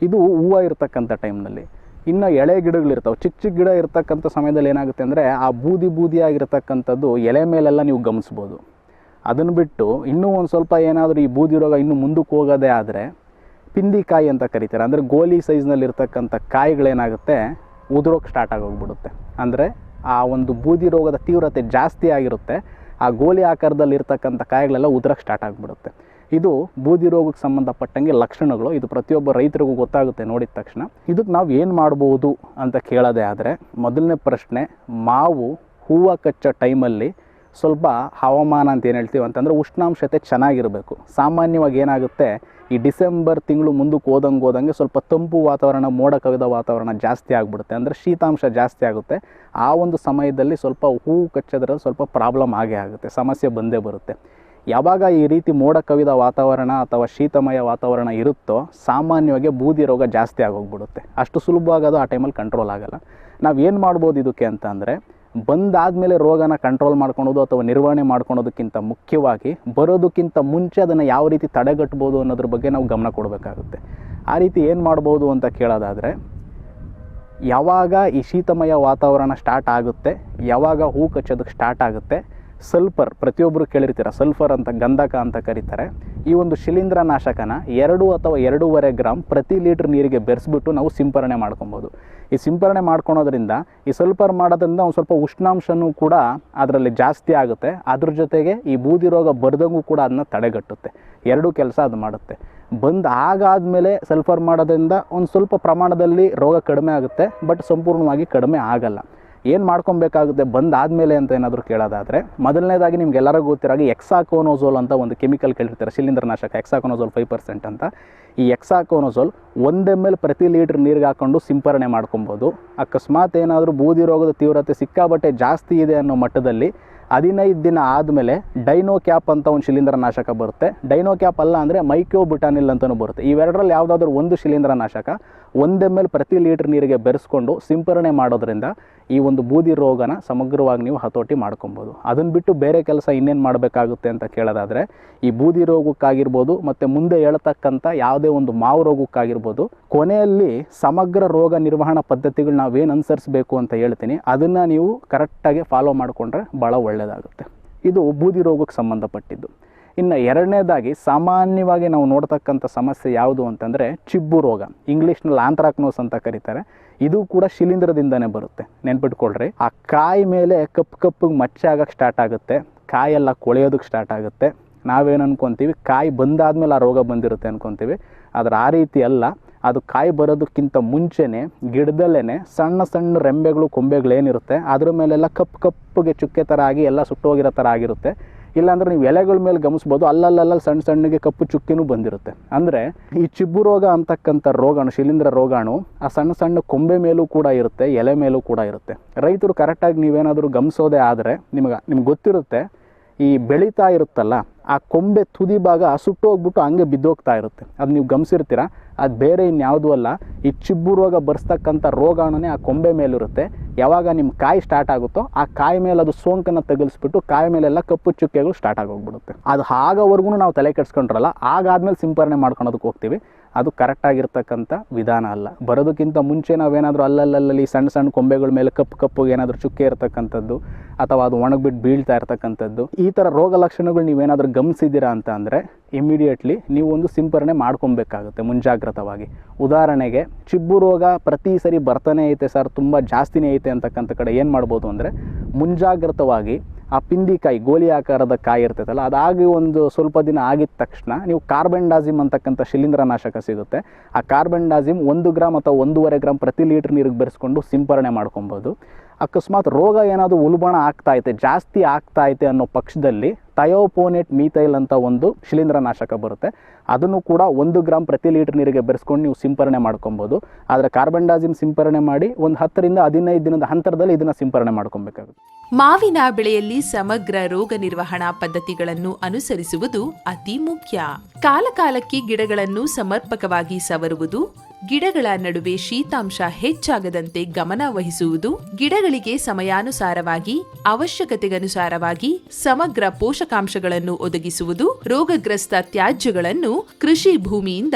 ಇದು ಹೂವು ಇರ್ತಕ್ಕಂಥ ಟೈಮ್ನಲ್ಲಿ ಇನ್ನು ಎಳೆ ಗಿಡಗಳಿರ್ತಾವೆ ಚಿಕ್ಕ ಚಿಕ್ಕ ಗಿಡ ಇರತಕ್ಕಂಥ ಸಮಯದಲ್ಲಿ ಏನಾಗುತ್ತೆ ಅಂದರೆ ಆ ಬೂದಿ ಬೂದಿಯಾಗಿರ್ತಕ್ಕಂಥದ್ದು ಎಲೆ ಮೇಲೆಲ್ಲ ನೀವು ಗಮನಿಸ್ಬೋದು. ಅದನ್ನು ಬಿಟ್ಟು ಇನ್ನೂ ಒಂದು ಸ್ವಲ್ಪ ಏನಾದರೂ ಈ ಬೂದಿ ರೋಗ ಇನ್ನೂ ಮುಂದಕ್ಕೆ ಹೋಗೋದೇ ಆದರೆ ಪಿಂದಿಕಾಯಿ ಅಂತ ಕರಿತಾರೆ. ಅಂದರೆ ಗೋಲಿ ಸೈಜ್ನಲ್ಲಿ ಇರ್ತಕ್ಕಂಥ ಕಾಯಿಗಳೇನಾಗುತ್ತೆ, ಉದುರೋಕೆ ಸ್ಟಾರ್ಟ್ ಆಗೋಗ್ಬಿಡುತ್ತೆ. ಅಂದರೆ ಆ ಒಂದು ಬೂದಿ ರೋಗದ ತೀವ್ರತೆ ಜಾಸ್ತಿ ಆಗಿರುತ್ತೆ. ಆ ಗೋಲಿ ಆಕಾರದಲ್ಲಿ ಇರ್ತಕ್ಕಂಥ ಕಾಯಿಗಳೆಲ್ಲ ಉದುರಕ್ಕೆ ಸ್ಟಾರ್ಟ್ ಆಗಿಬಿಡುತ್ತೆ. ಇದು ಬೂದಿ ರೋಗಕ್ಕೆ ಸಂಬಂಧಪಟ್ಟಂಗೆ ಲಕ್ಷಣಗಳು. ಇದು ಪ್ರತಿಯೊಬ್ಬ ರೈತರಿಗೂ ಗೊತ್ತಾಗುತ್ತೆ ನೋಡಿದ ತಕ್ಷಣ. ಇದಕ್ಕೆ ನಾವು ಏನು ಮಾಡ್ಬೋದು ಅಂತ ಕೇಳೋದೇ ಆದರೆ, ಮೊದಲನೇ ಪ್ರಶ್ನೆ, ಮಾವು ಹೂವು ಕಚ್ಚೋ ಟೈಮಲ್ಲಿ ಸ್ವಲ್ಪ ಹವಾಮಾನ ಅಂತ ಏನು ಹೇಳ್ತೀವಿ ಅಂತಂದರೆ ಉಷ್ಣಾಂಶತೆ ಚೆನ್ನಾಗಿರಬೇಕು. ಸಾಮಾನ್ಯವಾಗಿ ಏನಾಗುತ್ತೆ, ಈ ಡಿಸೆಂಬರ್ ತಿಂಗಳು ಮುಂದಕ್ಕೆ ಹೋದಂಗೆ ಹೋದಂಗೆ ಸ್ವಲ್ಪ ತಂಪು ವಾತಾವರಣ ಮೋಡ ಕವಿದ ವಾತಾವರಣ ಜಾಸ್ತಿ ಆಗಿಬಿಡುತ್ತೆ. ಅಂದರೆ ಶೀತಾಂಶ ಜಾಸ್ತಿ ಆಗುತ್ತೆ. ಆ ಒಂದು ಸಮಯದಲ್ಲಿ ಸ್ವಲ್ಪ ಹೂವು ಕಚ್ಚೋದ್ರಲ್ಲಿ ಸ್ವಲ್ಪ ಪ್ರಾಬ್ಲಮ್ ಆಗೇ ಆಗುತ್ತೆ, ಸಮಸ್ಯೆ ಬಂದೇ ಬರುತ್ತೆ. ಯಾವಾಗ ಈ ರೀತಿ ಮೋಡ ಕವಿದ ವಾತಾವರಣ ಅಥವಾ ಶೀತಮಯ ವಾತಾವರಣ ಇರುತ್ತೋ ಸಾಮಾನ್ಯವಾಗಿ ಬೂದಿ ರೋಗ ಜಾಸ್ತಿ ಆಗೋಗ್ಬಿಡುತ್ತೆ. ಅಷ್ಟು ಸುಲಭವಾಗಿ ಅದು ಆ ಟೈಮಲ್ಲಿ ಕಂಟ್ರೋಲ್ ಆಗಲ್ಲ. ನಾವು ಏನು ಮಾಡ್ಬೋದು ಇದಕ್ಕೆ ಅಂತಂದರೆ ಬಂದಾದಮೇಲೆ ರೋಗನ ಕಂಟ್ರೋಲ್ ಮಾಡ್ಕೊಳೋದು ಅಥವಾ ನಿರ್ವಹಣೆ ಮಾಡ್ಕೊಳೋದಕ್ಕಿಂತ ಮುಖ್ಯವಾಗಿ ಬರೋದಕ್ಕಿಂತ ಮುಂಚೆ ಅದನ್ನು ಯಾವ ರೀತಿ ತಡೆಗಟ್ಬೋದು ಅನ್ನೋದ್ರ ಬಗ್ಗೆ ನಾವು ಗಮನ ಕೊಡಬೇಕಾಗುತ್ತೆ. ಆ ರೀತಿ ಏನು ಮಾಡ್ಬೋದು ಅಂತ ಕೇಳೋದಾದರೆ ಯಾವಾಗ ಈ ಶೀತಮಯ ವಾತಾವರಣ ಸ್ಟಾರ್ಟ್ ಆಗುತ್ತೆ, ಯಾವಾಗ ಹೂ ಕಚ್ಚೋದಕ್ಕೆ ಸ್ಟಾರ್ಟ್ ಆಗುತ್ತೆ ಸಲ್ಫರ್ ಪ್ರತಿಯೊಬ್ಬರು ಕೇಳಿರ್ತೀರ? ಸಲ್ಫರ್ ಅಂತ ಗಂಧಕ ಅಂತ ಕರೀತಾರೆ. ಈ ಒಂದು ಶಿಲೀಂಧ್ರ ನಾಶಕನ ಎರಡು ಅಥವಾ ಎರಡೂವರೆ ಗ್ರಾಮ್ ಪ್ರತಿ ಲೀಟ್ರ್ ನೀರಿಗೆ ಬೆರೆಸ್ಬಿಟ್ಟು ನಾವು ಸಿಂಪರಣೆ ಮಾಡ್ಕೊಬೋದು. ಈ ಸಿಂಪರಣೆ ಮಾಡ್ಕೊಳೋದ್ರಿಂದ, ಈ ಸಲ್ಫರ್ ಮಾಡೋದ್ರಿಂದ ಒಂದು ಸ್ವಲ್ಪ ಉಷ್ಣಾಂಶನೂ ಕೂಡ ಅದರಲ್ಲಿ ಜಾಸ್ತಿ ಆಗುತ್ತೆ. ಅದ್ರ ಜೊತೆಗೆ ಈ ಬೂದಿ ರೋಗ ಬರ್ದಂಗೂ ಕೂಡ ಅದನ್ನ ತಡೆಗಟ್ಟುತ್ತೆ. ಎರಡೂ ಕೆಲಸ ಅದು ಮಾಡುತ್ತೆ. ಬಂದು ಆಗಾದಮೇಲೆ ಸಲ್ಫರ್ ಮಾಡೋದ್ರಿಂದ ಒಂದು ಸ್ವಲ್ಪ ಪ್ರಮಾಣದಲ್ಲಿ ರೋಗ ಕಡಿಮೆ ಆಗುತ್ತೆ, ಬಟ್ ಸಂಪೂರ್ಣವಾಗಿ ಕಡಿಮೆ ಆಗಲ್ಲ. ಏನು ಮಾಡ್ಕೊಬೇಕಾಗುತ್ತೆ ಬಂದಾದಮೇಲೆ ಅಂತ ಏನಾದರೂ ಕೇಳೋದಾದರೆ, ಮೊದಲನೇದಾಗಿ ನಿಮ್ಗೆ ಎಲ್ಲರಿಗೂ ಗೊತ್ತಿರಾಗಿ ಎಕ್ಸಾಕೋನೋಸೋಲ್ ಅಂತ ಒಂದು ಕೆಮಿಕಲ್ ಕೇಳಿರ್ತಾರೆ ಶಿಲೀಂಧ್ರನಾಶಕ ಎಕ್ಸಾಕೋನೋಸೋಲ್ ಫೈವ್ ಪರ್ಸೆಂಟ್ ಅಂತ. ಈ ಎಕ್ಸಾಕೋನೋಸೋಲ್ ಒಂದು ಎಂ ಎಲ್ ಪ್ರತಿ ಲೀಟ್ರ್ ನೀರಿಗೆ ಹಾಕೊಂಡು ಸಿಂಪರಣೆ ಮಾಡ್ಕೊಬೋದು. ಅಕಸ್ಮಾತ್ ಏನಾದರೂ ಬೂದಿ ರೋಗದ ತೀವ್ರತೆ ಸಿಕ್ಕಾಬಟ್ಟೆ ಜಾಸ್ತಿ ಇದೆ ಅನ್ನೋ ಮಟ್ಟದಲ್ಲಿ ಹದಿನೈದು ದಿನ ಆದಮೇಲೆ ಡೈನೋ ಕ್ಯಾಪ್ ಅಂತ ಒಂದು ಶಿಲೀಂಧ್ರನಾಶಕ ಬರುತ್ತೆ. ಡೈನೋ ಕ್ಯಾಪ್ ಅಲ್ಲ ಅಂದರೆ ಮೈಕ್ಯೋ ಬುಟಾನಿಲ್ ಅಂತಲೂ ಬರುತ್ತೆ. ಇವೆರಡರಲ್ಲಿ ಯಾವುದಾದ್ರೂ ಒಂದು ಶಿಲೀಂಧ್ರನಾಶಕ ಒಂದು ಎಂ ಪ್ರತಿ ಲೀಟ್ರ್ ನೀರಿಗೆ ಬೆರೆಸ್ಕೊಂಡು ಸಿಂಪರಣೆ ಮಾಡೋದ್ರಿಂದ ಈ ಒಂದು ಬೂದಿ ರೋಗನ ಸಮಗ್ರವಾಗಿ ನೀವು ಹತೋಟಿ ಮಾಡ್ಕೊಬೋದು. ಅದನ್ನು ಬಿಟ್ಟು ಬೇರೆ ಕೆಲಸ ಇನ್ನೇನು ಮಾಡಬೇಕಾಗುತ್ತೆ ಅಂತ ಕೇಳೋದಾದರೆ, ಈ ಬೂದಿ ರೋಗಕ್ಕಾಗಿರ್ಬೋದು ಮತ್ತು ಮುಂದೆ ಹೇಳ್ತಕ್ಕಂಥ ಯಾವುದೇ ಒಂದು ಮಾವು ರೋಗಕ್ಕಾಗಿರ್ಬೋದು, ಕೊನೆಯಲ್ಲಿ ಸಮಗ್ರ ರೋಗ ನಿರ್ವಹಣಾ ಪದ್ಧತಿಗಳು ನಾವೇನು ಅನುಸರಿಸಬೇಕು ಅಂತ ಹೇಳ್ತೀನಿ, ಅದನ್ನು ನೀವು ಕರೆಕ್ಟಾಗಿ ಫಾಲೋ ಮಾಡಿಕೊಂಡ್ರೆ ಭಾಳ ಒಳ್ಳೆಯದಾಗುತ್ತೆ ಇದು ಬೂದಿ ರೋಗಕ್ಕೆ ಸಂಬಂಧಪಟ್ಟಿದ್ದು. ಇನ್ನು ಎರಡನೇದಾಗಿ ಸಾಮಾನ್ಯವಾಗಿ ನಾವು ನೋಡ್ತಕ್ಕಂಥ ಸಮಸ್ಯೆ ಯಾವುದು ಅಂತಂದರೆ ಚಿಬ್ಬು ರೋಗ. ಇಂಗ್ಲೀಷ್ನಲ್ಲಿ ಆಂಥ್ರಾಕ್ನೋಸ್ ಅಂತ ಕರೀತಾರೆ. ಇದು ಕೂಡ ಶಿಲೀಂಧ್ರದಿಂದನೇ ಬರುತ್ತೆ. ನೆನ್ಪಿಟ್ಕೊಳ್ರಿ. ಆ ಕಾಯಿ ಮೇಲೆ ಕಪ್ಪು ಕಪ್ಪಗೆ ಮಚ್ಚೆ ಆಗಕ್ಕೆ ಸ್ಟಾರ್ಟ್ ಆಗುತ್ತೆ. ಕಾಯೆಲ್ಲ ಕೊಳೆಯೋದಕ್ಕೆ ಸ್ಟಾರ್ಟ್ ಆಗುತ್ತೆ. ನಾವೇನು ಅನ್ಕೊತೀವಿ? ಕಾಯಿ ಬಂದಾದಮೇಲೆ ಆ ರೋಗ ಬಂದಿರುತ್ತೆ ಅನ್ಕೊತೀವಿ. ಆದರೆ ಆ ರೀತಿ ಅಲ್ಲ. ಅದು ಕಾಯಿ ಬರೋದಕ್ಕಿಂತ ಮುಂಚೆನೇ ಗಿಡದಲ್ಲೇ ಸಣ್ಣ ಸಣ್ಣ ರೆಂಬೆಗಳು ಕೊಂಬೆಗಳು ಏನಿರುತ್ತೆ ಅದ್ರ ಮೇಲೆಲ್ಲ ಕಪ್ಪು ಕಪ್ಪಗೆ ಚುಕ್ಕೆ ಥರ ಆಗಿ ಎಲ್ಲ ಸುಟ್ಟೋಗಿರೋ ಥರ ಆಗಿರುತ್ತೆ. ಇಲ್ಲಾಂದ್ರೆ ನೀವು ಎಲೆಗಳ ಮೇಲೆ ಗಮನಿಸ್ಬೋದು, ಅಲ್ಲಲ್ಲಲ್ಲ ಸಣ್ಣ ಸಣ್ಣಗೆ ಕಪ್ಪು ಚುಕ್ಕಿನೂ ಬಂದಿರುತ್ತೆ. ಅಂದರೆ ಈ ಚಿಬ್ಬು ರೋಗ ಅಂತಕ್ಕಂಥ ರೋಗಾಣು, ಶಿಲೀಂಧ್ರ ರೋಗಾಣು, ಆ ಸಣ್ಣ ಸಣ್ಣ ಕೊಂಬೆ ಮೇಲೂ ಕೂಡ ಇರುತ್ತೆ, ಎಲೆ ಮೇಲೂ ಕೂಡ ಇರುತ್ತೆ. ರೈತರು ಕರೆಕ್ಟಾಗಿ ನೀವೇನಾದರೂ ಗಮನಿಸೋದೇ ಆದರೆ ನಿಮ್ಗೆ ನಿಮ್ಗೆ ಗೊತ್ತಿರುತ್ತೆ ಈ ಬೆಳೀತಾ ಇರುತ್ತಲ್ಲ, ಆ ಕೊಂಬೆ ತುದಿ ಭಾಗ ಸುಟ್ಟೋಗ್ಬಿಟ್ಟು ಹಂಗೆ ಬಿದ್ದೋಗ್ತಾ ಇರುತ್ತೆ. ಅದು ನೀವು ಗಮನಿಸಿರ್ತೀರ? ಅದು ಬೇರೆ ಇನ್ಯಾವುದೂ ಅಲ್ಲ, ಈ ಚಿಬ್ಬು ರೋಗ ಬರ್ಸ್ತಕ್ಕಂಥ ರೋಗಾಣುನೇ ಆ ಕೊಂಬೆ ಮೇಲಿರುತ್ತೆ. ಯಾವಾಗ ನಿಮ್ಮ ಕಾಯಿ ಸ್ಟಾರ್ಟ್ ಆಗುತ್ತೋ, ಆ ಕಾಯಿ ಮೇಲೆ ಅದು ಸೋಂಕನ್ನು ತಗಲಿಸ್ಬಿಟ್ಟು ಕಾಯಿ ಮೇಲೆಲ್ಲ ಕಪ್ಪು ಚುಕ್ಕೆಗಳು ಸ್ಟಾರ್ಟ್ ಆಗೋಗ್ಬಿಡುತ್ತೆ. ಅದು ಆಗವರೆಗೂ ನಾವು ತಲೆ ಕೆಡ್ಸ್ಕೊಂಡ್ರಲ್ಲ, ಆಗಾದ್ಮೇಲೆ ಸಿಂಪರಣೆ ಮಾಡ್ಕೊಳೋದಕ್ಕೆ ಹೋಗ್ತೀವಿ. ಅದು ಕರೆಕ್ಟಾಗಿರ್ತಕ್ಕಂಥ ವಿಧಾನ ಅಲ್ಲ. ಬರೋದಕ್ಕಿಂತ ಮುಂಚೆ ನಾವೇನಾದರೂ ಅಲ್ಲಲ್ಲಲ್ಲಿ ಸಣ್ಣ ಸಣ್ಣ ಕೊಂಬೆಗಳ ಮೇಲೆ ಕಪ್ಪು ಕಪ್ಪು ಏನಾದರೂ ಚುಕ್ಕೆ ಇರತಕ್ಕಂಥದ್ದು, ಅಥವಾ ಅದು ಒಣಗಿಬಿಟ್ಟು ಬೀಳ್ತಾ ಇರ್ತಕ್ಕಂಥದ್ದು, ಈ ಥರ ರೋಗ ಲಕ್ಷಣಗಳು ನೀವೇನಾದರೂ ಗಮನಿಸಿದ್ದೀರಾ ಅಂತ ಅಂದರೆ ಇಮಿಡಿಯೇಟ್ಲಿ ನೀವು ಒಂದು ಸಿಂಪರಣೆ ಮಾಡ್ಕೊಬೇಕಾಗುತ್ತೆ ಮುಂಜಾಗ್ರತವಾಗಿ. ಉದಾಹರಣೆಗೆ, ಚಿಬ್ಬು ರೋಗ ಪ್ರತಿ ಸರಿ ಬರ್ತಾನೆ ಐತೆ ಸರ್, ತುಂಬ ಜಾಸ್ತಿನೇ ಐತೆ ಅಂತಕ್ಕಂಥ ಕಡೆ ಏನು ಮಾಡ್ಬೋದು ಅಂದರೆ, ಮುಂಜಾಗ್ರತವಾಗಿ ಆ ಪಿಂದಿಕಾಯಿ ಗೋಲಿ ಆಕಾರದ ಕಾಯಿ ಇರ್ತೈತಲ್ಲ, ಅದಾಗಿ ಒಂದು ಸ್ವಲ್ಪ ದಿನ ಆಗಿದ ತಕ್ಷಣ ನೀವು ಕಾರ್ಬೆಂಡಾಜಿಮ್ ಅಂತಕ್ಕಂಥ ಶಿಲೀಂಧ್ರನಾಶಕ ಸಿಗುತ್ತೆ. ಆ ಕಾರ್ಬೆಂಡಾಜಿಮ್ ಒಂದು ಗ್ರಾಮ್ ಅಥವಾ ಒಂದೂವರೆ ಗ್ರಾಮ್ ಪ್ರತಿ ಲೀಟ್ರ್ ನೀರಿಗೆ ಬೆರೆಸ್ಕೊಂಡು ಸಿಂಪರಣೆ ಮಾಡ್ಕೊಬೋದು. ಅಕಸ್ಮಾತ್ ರೋಗ ಏನಾದರೂ ಉಲ್ಬಣ ಆಗ್ತಾ ಐತೆ, ಜಾಸ್ತಿ ಆಗ್ತಾ ಐತೆ ಅನ್ನೋ ಪಕ್ಷದಲ್ಲಿ ಥಯೋಪೋನೆಟ್ ಮೀಥೈಲ್ ಅಂತ ಒಂದು ಶಿಲೀಂಧ್ರನಾಶಕ ಬರುತ್ತೆ. ಅದನ್ನು ಕೂಡ ಒಂದು ಗ್ರಾಮ್ ಪ್ರತಿ ಲೀಟರ್ ನೀರಿಗೆ ಬೆರೆಸ್ಕೊಂಡು ನೀವು ಸಿಂಪರಣೆ ಮಾಡ್ಕೊಬೋದು. ಆದರೆ ಕಾರ್ಬನ್ ಡೈಆಕ್ಸೈಡ್ ಸಿಂಪರಣೆ ಮಾಡಿ ಒಂದು ಹತ್ತರಿಂದ ಹದಿನೈದು ದಿನದ ಹಂತರದಲ್ಲಿ ಇದನ್ನು ಸಿಂಪರಣೆ ಮಾಡ್ಕೊಬೇಕಾಗುತ್ತೆ. ಮಾವಿನ ಬೆಳೆಯಲ್ಲಿ ಸಮಗ್ರ ರೋಗ ನಿರ್ವಹಣಾ ಪದ್ಧತಿಗಳನ್ನು ಅನುಸರಿಸುವುದು ಅತಿ ಮುಖ್ಯ. ಕಾಲಕಾಲಕ್ಕೆ ಗಿಡಗಳನ್ನು ಸಮರ್ಪಕವಾಗಿ ಸವರುವುದು ಗಿಡಗಳ ನಡುವೆ ಶೀತಾಂಶ ಹೆಚ್ಚಾಗದಂತೆ ಗಮನ ವಹಿಸುವುದು, ಗಿಡಗಳಿಗೆ ಸಮಯಾನುಸಾರವಾಗಿ, ಅವಶ್ಯಕತೆಗನುಸಾರವಾಗಿ ಸಮಗ್ರ ಪೋಷಕಾಂಶಗಳನ್ನು ಒದಗಿಸುವುದು, ರೋಗಗ್ರಸ್ತ ತ್ಯಾಜ್ಯಗಳನ್ನು ಕೃಷಿ ಭೂಮಿಯಿಂದ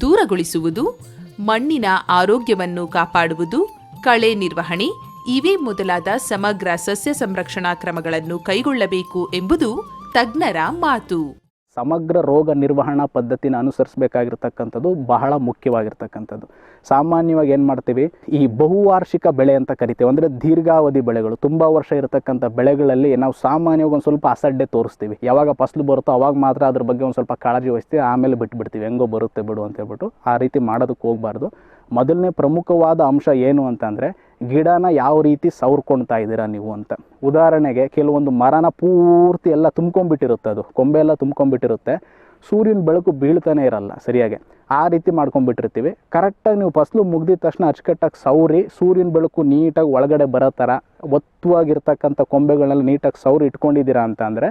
ದೂರಗೊಳಿಸುವುದು, ಮಣ್ಣಿನ ಆರೋಗ್ಯವನ್ನು ಕಾಪಾಡುವುದು, ಕಳೆ ನಿರ್ವಹಣೆ ಇವೇ ಮೊದಲಾದ ಸಮಗ್ರ ಸಸ್ಯ ಸಂರಕ್ಷಣಾ ಕ್ರಮಗಳನ್ನು ಕೈಗೊಳ್ಳಬೇಕು ಎಂಬುದು ತಜ್ಞರ ಮಾತು. ಸಮಗ್ರ ರೋಗ ನಿರ್ವಹಣಾ ಪದ್ಧತಿನ ಅನುಸರಿಸಬೇಕಾಗಿರ್ತಕ್ಕಂಥದ್ದು ಬಹಳ ಮುಖ್ಯವಾಗಿರ್ತಕ್ಕಂಥದ್ದು. ಸಾಮಾನ್ಯವಾಗಿ ಏನು ಮಾಡ್ತೀವಿ, ಈ ಬಹುವಾರ್ಷಿಕ ಬೆಳೆ ಅಂತ ಕರಿತೀವಿ. ಅಂದರೆ ದೀರ್ಘಾವಧಿ ಬೆಳೆಗಳು, ತುಂಬ ವರ್ಷ ಇರತಕ್ಕಂಥ ಬೆಳೆಗಳಲ್ಲಿ ನಾವು ಸಾಮಾನ್ಯವಾಗಿ ಒಂದು ಸ್ವಲ್ಪ ಅಸಡ್ಡೆ ತೋರಿಸ್ತೀವಿ. ಯಾವಾಗ ಫಸಲು ಬರುತ್ತೋ ಅವಾಗ ಮಾತ್ರ ಅದ್ರ ಬಗ್ಗೆ ಒಂದು ಸ್ವಲ್ಪ ಕಾಳಜಿ ವಹಿಸ್ತೀವಿ, ಆಮೇಲೆ ಬಿಟ್ಬಿಡ್ತೀವಿ. ಹೆಂಗೋ ಬರುತ್ತೆ ಬಿಡು ಅಂತೇಳ್ಬಿಟ್ಟು ಆ ರೀತಿ ಮಾಡೋದಕ್ಕೆ ಹೋಗಬಾರ್ದು. ಮೊದಲನೇ ಪ್ರಮುಖವಾದ ಅಂಶ ಏನು ಅಂತಂದರೆ ಗಿಡನ ಯಾವ ರೀತಿ ಸವರ್ಕೊಳ್ತಾ ಇದ್ದೀರಾ ನೀವು ಅಂತ. ಉದಾಹರಣೆಗೆ ಕೆಲವೊಂದು ಮರನ ಪೂರ್ತಿ ಎಲ್ಲ ತುಂಬ್ಕೊಂಡ್ಬಿಟ್ಟಿರುತ್ತೆ ಅದು. ಕೊಂಬೆ ಎಲ್ಲ ತುಂಬ್ಕೊಂಡ್ಬಿಟ್ಟಿರುತ್ತೆ. ಸೂರ್ಯನ ಬೆಳಕು ಬೀಳ್ತಾನೆ ಇರಲ್ಲ ಸರಿಯಾಗಿ. ಆ ರೀತಿ ಮಾಡ್ಕೊಂಡ್ಬಿಟ್ಟಿರ್ತೀವಿ. ಕರೆಕ್ಟಾಗಿ ನೀವು ಫಸ್ಲು ಮುಗ್ದಿದ ತಕ್ಷಣ ಅಚ್ಚುಕಟ್ಟಾಗಿ ಸೌರಿ ಸೂರ್ಯನ ಬೆಳಕು ನೀಟಾಗಿ ಒಳಗಡೆ ಬರೋ ಥರ, ಒತ್ತುವಾಗಿರ್ತಕ್ಕಂಥ ಕೊಂಬೆಗಳನ್ನೆಲ್ಲ ನೀಟಾಗಿ ಸೌರಿ ಇಟ್ಕೊಂಡಿದ್ದೀರಾ ಅಂತ ಅಂದರೆ,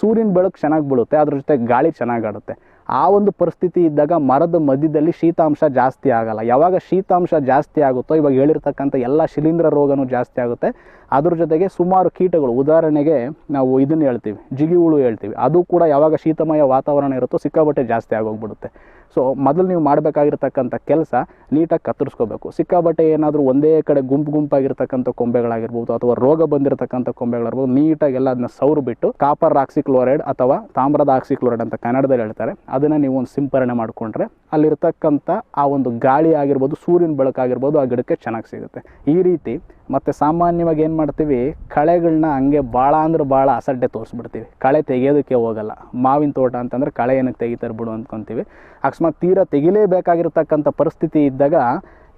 ಸೂರ್ಯನ ಬೆಳಕು ಚೆನ್ನಾಗಿ ಬೀಳುತ್ತೆ, ಅದ್ರ ಜೊತೆ ಗಾಳಿ ಚೆನ್ನಾಗಿ ಆಡುತ್ತೆ. ಆ ಒಂದು ಪರಿಸ್ಥಿತಿ ಇದ್ದಾಗ ಮರದ ಮಧ್ಯದಲ್ಲಿ ಶೀತಾಂಶ ಜಾಸ್ತಿ ಆಗಲ್ಲ. ಯಾವಾಗ ಶೀತಾಂಶ ಜಾಸ್ತಿ ಆಗುತ್ತೋ ಇವಾಗ ಹೇಳಿರ್ತಕ್ಕಂಥ ಎಲ್ಲ ಶಿಲೀಂಧ್ರ ರೋಗನೂ ಜಾಸ್ತಿ ಆಗುತ್ತೆ. ಅದ್ರ ಜೊತೆಗೆ ಸುಮಾರು ಕೀಟಗಳು, ಉದಾಹರಣೆಗೆ ನಾವು ಇದನ್ನು ಹೇಳ್ತೀವಿ ಜಿಗಿ ಹುಳು ಹೇಳ್ತೀವಿ. ಅದು ಕೂಡ ಯಾವಾಗ ಶೀತಮಯ ವಾತಾವರಣ ಇರುತ್ತೋ ಸಿಕ್ಕಾಬಟ್ಟೆ ಜಾಸ್ತಿ ಆಗೋಗ್ಬಿಡುತ್ತೆ. ಸೊ ಮೊದಲು ನೀವು ಮಾಡಬೇಕಾಗಿರ್ತಕ್ಕಂಥ ಕೆಲಸ ನೀಟಾಗಿ ಕತ್ತರಿಸ್ಕೋಬೇಕು. ಸಿಕ್ಕಾಬಟ್ಟೆ ಏನಾದರೂ ಒಂದೇ ಕಡೆ ಗುಂಪು ಗುಂಪಾಗಿರ್ತಕ್ಕಂಥ ಕೊಂಬೆಗಳಾಗಿರ್ಬೋದು ಅಥವಾ ರೋಗ ಬಂದಿರತಕ್ಕಂಥ ಕೊಂಬೆಗಳಿರ್ಬೋದು ನೀಟಾಗಿ ಎಲ್ಲ ಅದನ್ನ ಸೌರು ಬಿಟ್ಟು ಕಾಪರ್ ಆಕ್ಸಿಕ್ಲೋರೈಡ್ ಅಥವಾ ತಾಮ್ರದ ಆಕ್ಸಿಕ್ಲೋರೈಡ್ ಅಂತ ಕನ್ನಡದಲ್ಲಿ ಹೇಳ್ತಾರೆ, ಅದನ್ನು ನೀವು ಒಂದು ಸಿಂಪರಣೆ ಮಾಡಿಕೊಂಡ್ರೆ ಅಲ್ಲಿರ್ತಕ್ಕಂಥ ಆ ಒಂದು ಗಾಳಿ ಆಗಿರ್ಬೋದು, ಸೂರ್ಯನ ಬೆಳಕಾಗಿರ್ಬೋದು ಆ ಗಿಡಕ್ಕೆ ಚೆನ್ನಾಗಿ ಸಿಗುತ್ತೆ. ಈ ರೀತಿ ಮತ್ತು ಸಾಮಾನ್ಯವಾಗಿ ಏನು ಮಾಡ್ತೀವಿ? ಕಳೆಗಳನ್ನ ಹಂಗೆ ಭಾಳ ಅಂದ್ರೆ ಭಾಳ ಅಸಡ್ಡೆ ತೋರಿಸ್ಬಿಡ್ತೀವಿ. ಕಳೆ ತೆಗೆಯೋದಕ್ಕೆ ಹೋಗಲ್ಲ. ಮಾವಿನ ತೋಟ ಅಂತಂದ್ರೆ ಕಳೆ ಏನಕ್ಕೆ ತೆಗಿತಾರೆ ಬಿಡು ಅಂದ್ಕೊತೀವಿ. ಅಕಸ್ಮಾತ್ ತೀರಾ ತೆಗಿಲೇಬೇಕಾಗಿರ್ತಕ್ಕಂಥ ಪರಿಸ್ಥಿತಿ ಇದ್ದಾಗ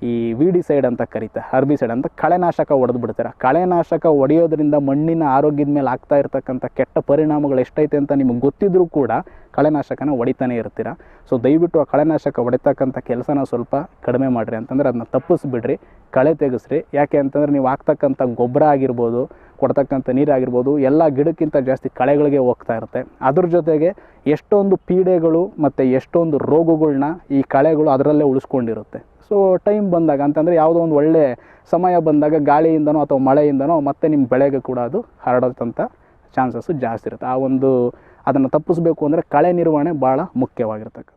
ಈ ವಿಡಿಸೈಡ್ ಅಂತ ಕರೀತಾರೆ ಹರ್ಬಿಸೈಡ್ ಅಂತ ಕಳೆನಾಶಕ ಹೊಡೆದು ಬಿಡ್ತಾರೆ. ಕಳೆನಾಶಕ ಹೊಡೆಯೋದ್ರಿಂದ ಮಣ್ಣಿನ ಆರೋಗ್ಯದ ಮೇಲೆ ಆಗ್ತಾ ಇರ್ತಕ್ಕಂಥ ಕೆಟ್ಟ ಪರಿಣಾಮಗಳು ಎಷ್ಟೈತೆ ಅಂತ ನಿಮಗೆ ಗೊತ್ತಿದ್ರೂ ಕೂಡ ಕಳೆನಾಶಕನ ಹೊಡಿತಾನೆ ಇರ್ತೀರ. ಸೊ ದಯವಿಟ್ಟು ಆ ಕಳೆನಾಶಕ ಹೊಡಿತಕ್ಕಂಥ ಕೆಲಸನ ಸ್ವಲ್ಪ ಕಡಿಮೆ ಮಾಡಿರಿ ಅಂತಂದ್ರೆ ಅದನ್ನ ತಪ್ಪಿಸ್ಬಿಡ್ರಿ, ಕಳೆ ತೆಗೆಸ್ರಿ. ಯಾಕೆ ಅಂತಂದ್ರೆ ನೀವು ಹಾಕ್ತಕ್ಕಂಥ ಗೊಬ್ಬರ ಆಗಿರ್ಬೋದು ಕೊಡ್ತಕ್ಕಂಥ ನೀರಾಗಿರ್ಬೋದು, ಎಲ್ಲ ಗಿಡಕ್ಕಿಂತ ಜಾಸ್ತಿ ಕಳೆಗಳಿಗೆ ಹೋಗ್ತಾ ಇರುತ್ತೆ. ಅದ್ರ ಜೊತೆಗೆ ಎಷ್ಟೊಂದು ಪೀಡೆಗಳು ಮತ್ತು ಎಷ್ಟೊಂದು ರೋಗಗಳನ್ನ ಈ ಕಳೆಗಳು ಅದರಲ್ಲೇ ಉಳಿಸ್ಕೊಂಡಿರುತ್ತೆ. ಸೊ ಟೈಮ್ ಬಂದಾಗ ಅಂತಂದರೆ ಯಾವುದೋ ಒಂದು ಒಳ್ಳೆ ಸಮಯ ಬಂದಾಗ ಗಾಳಿಯಿಂದನೋ ಅಥವಾ ಮಳೆಯಿಂದನೋ ಮತ್ತೆ ನಿಮ್ಮ ಬೆಳೆಗೆ ಕೂಡ ಅದು ಹರಡೋದಂಥ ಚಾನ್ಸಸ್ಸು ಜಾಸ್ತಿ ಇರುತ್ತೆ. ಆ ಒಂದು ಅದನ್ನು ತಪ್ಪಿಸ್ಬೇಕು ಅಂದರೆ ಕಳೆ ನಿರ್ವಹಣೆ ಭಾಳ ಮುಖ್ಯವಾಗಿರ್ತಕ್ಕಂಥದ್ದು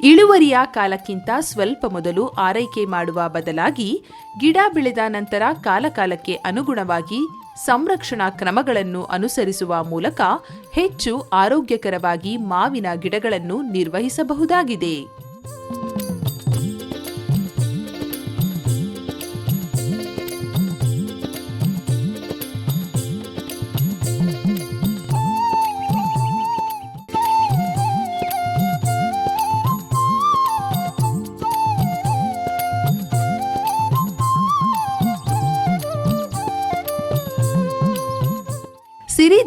ಇಳುವರಿಯ ಕಾಲಕ್ಕಿಂತ ಸ್ವಲ್ಪ ಮೊದಲು ಆರೈಕೆ ಮಾಡುವ ಬದಲಾಗಿ ಗಿಡ ಬೆಳೆದ ನಂತರ ಕಾಲಕಾಲಕ್ಕೆ ಅನುಗುಣವಾಗಿ ಸಂರಕ್ಷಣಾ ಕ್ರಮಗಳನ್ನು ಅನುಸರಿಸುವ ಮೂಲಕ ಹೆಚ್ಚು ಆರೋಗ್ಯಕರವಾಗಿ ಮಾವಿನ ಗಿಡಗಳನ್ನು ನಿರ್ವಹಿಸಬಹುದಾಗಿದೆ.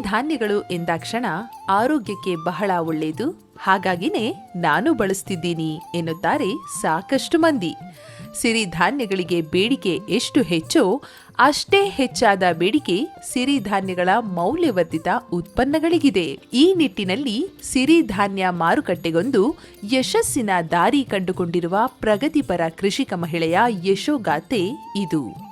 ಸಿರಿಧಾನ್ಯಗಳು ಎಂದಾಕ್ಷಣ ಆರೋಗ್ಯಕ್ಕೆ ಬಹಳ ಒಳ್ಳೆಯದು. ಹಾಗಾಗಿನೇ ನಾನು ಬಳಸ್ತಿದ್ದೀನಿ ಎನ್ನುತ್ತಾರೆ ಸಾಕಷ್ಟು ಮಂದಿ. ಸಿರಿಧಾನ್ಯಗಳಿಗೆ ಬೇಡಿಕೆ ಎಷ್ಟು ಹೆಚ್ಚೋ ಅಷ್ಟೇ ಹೆಚ್ಚಾದ ಬೇಡಿಕೆ ಸಿರಿಧಾನ್ಯಗಳ ಮೌಲ್ಯವರ್ಧಿತ ಉತ್ಪನ್ನಗಳಿಗಿದೆ. ಈ ನಿಟ್ಟಿನಲ್ಲಿ ಸಿರಿಧಾನ್ಯ ಮಾರುಕಟ್ಟೆಗೊಂದು ಯಶಸ್ಸಿನ ದಾರಿ ಕಂಡುಕೊಂಡಿರುವ ಪ್ರಗತಿಪರ ಕೃಷಿಕ ಮಹಿಳೆಯ ಯಶೋಗಾಥೆ ಇದು.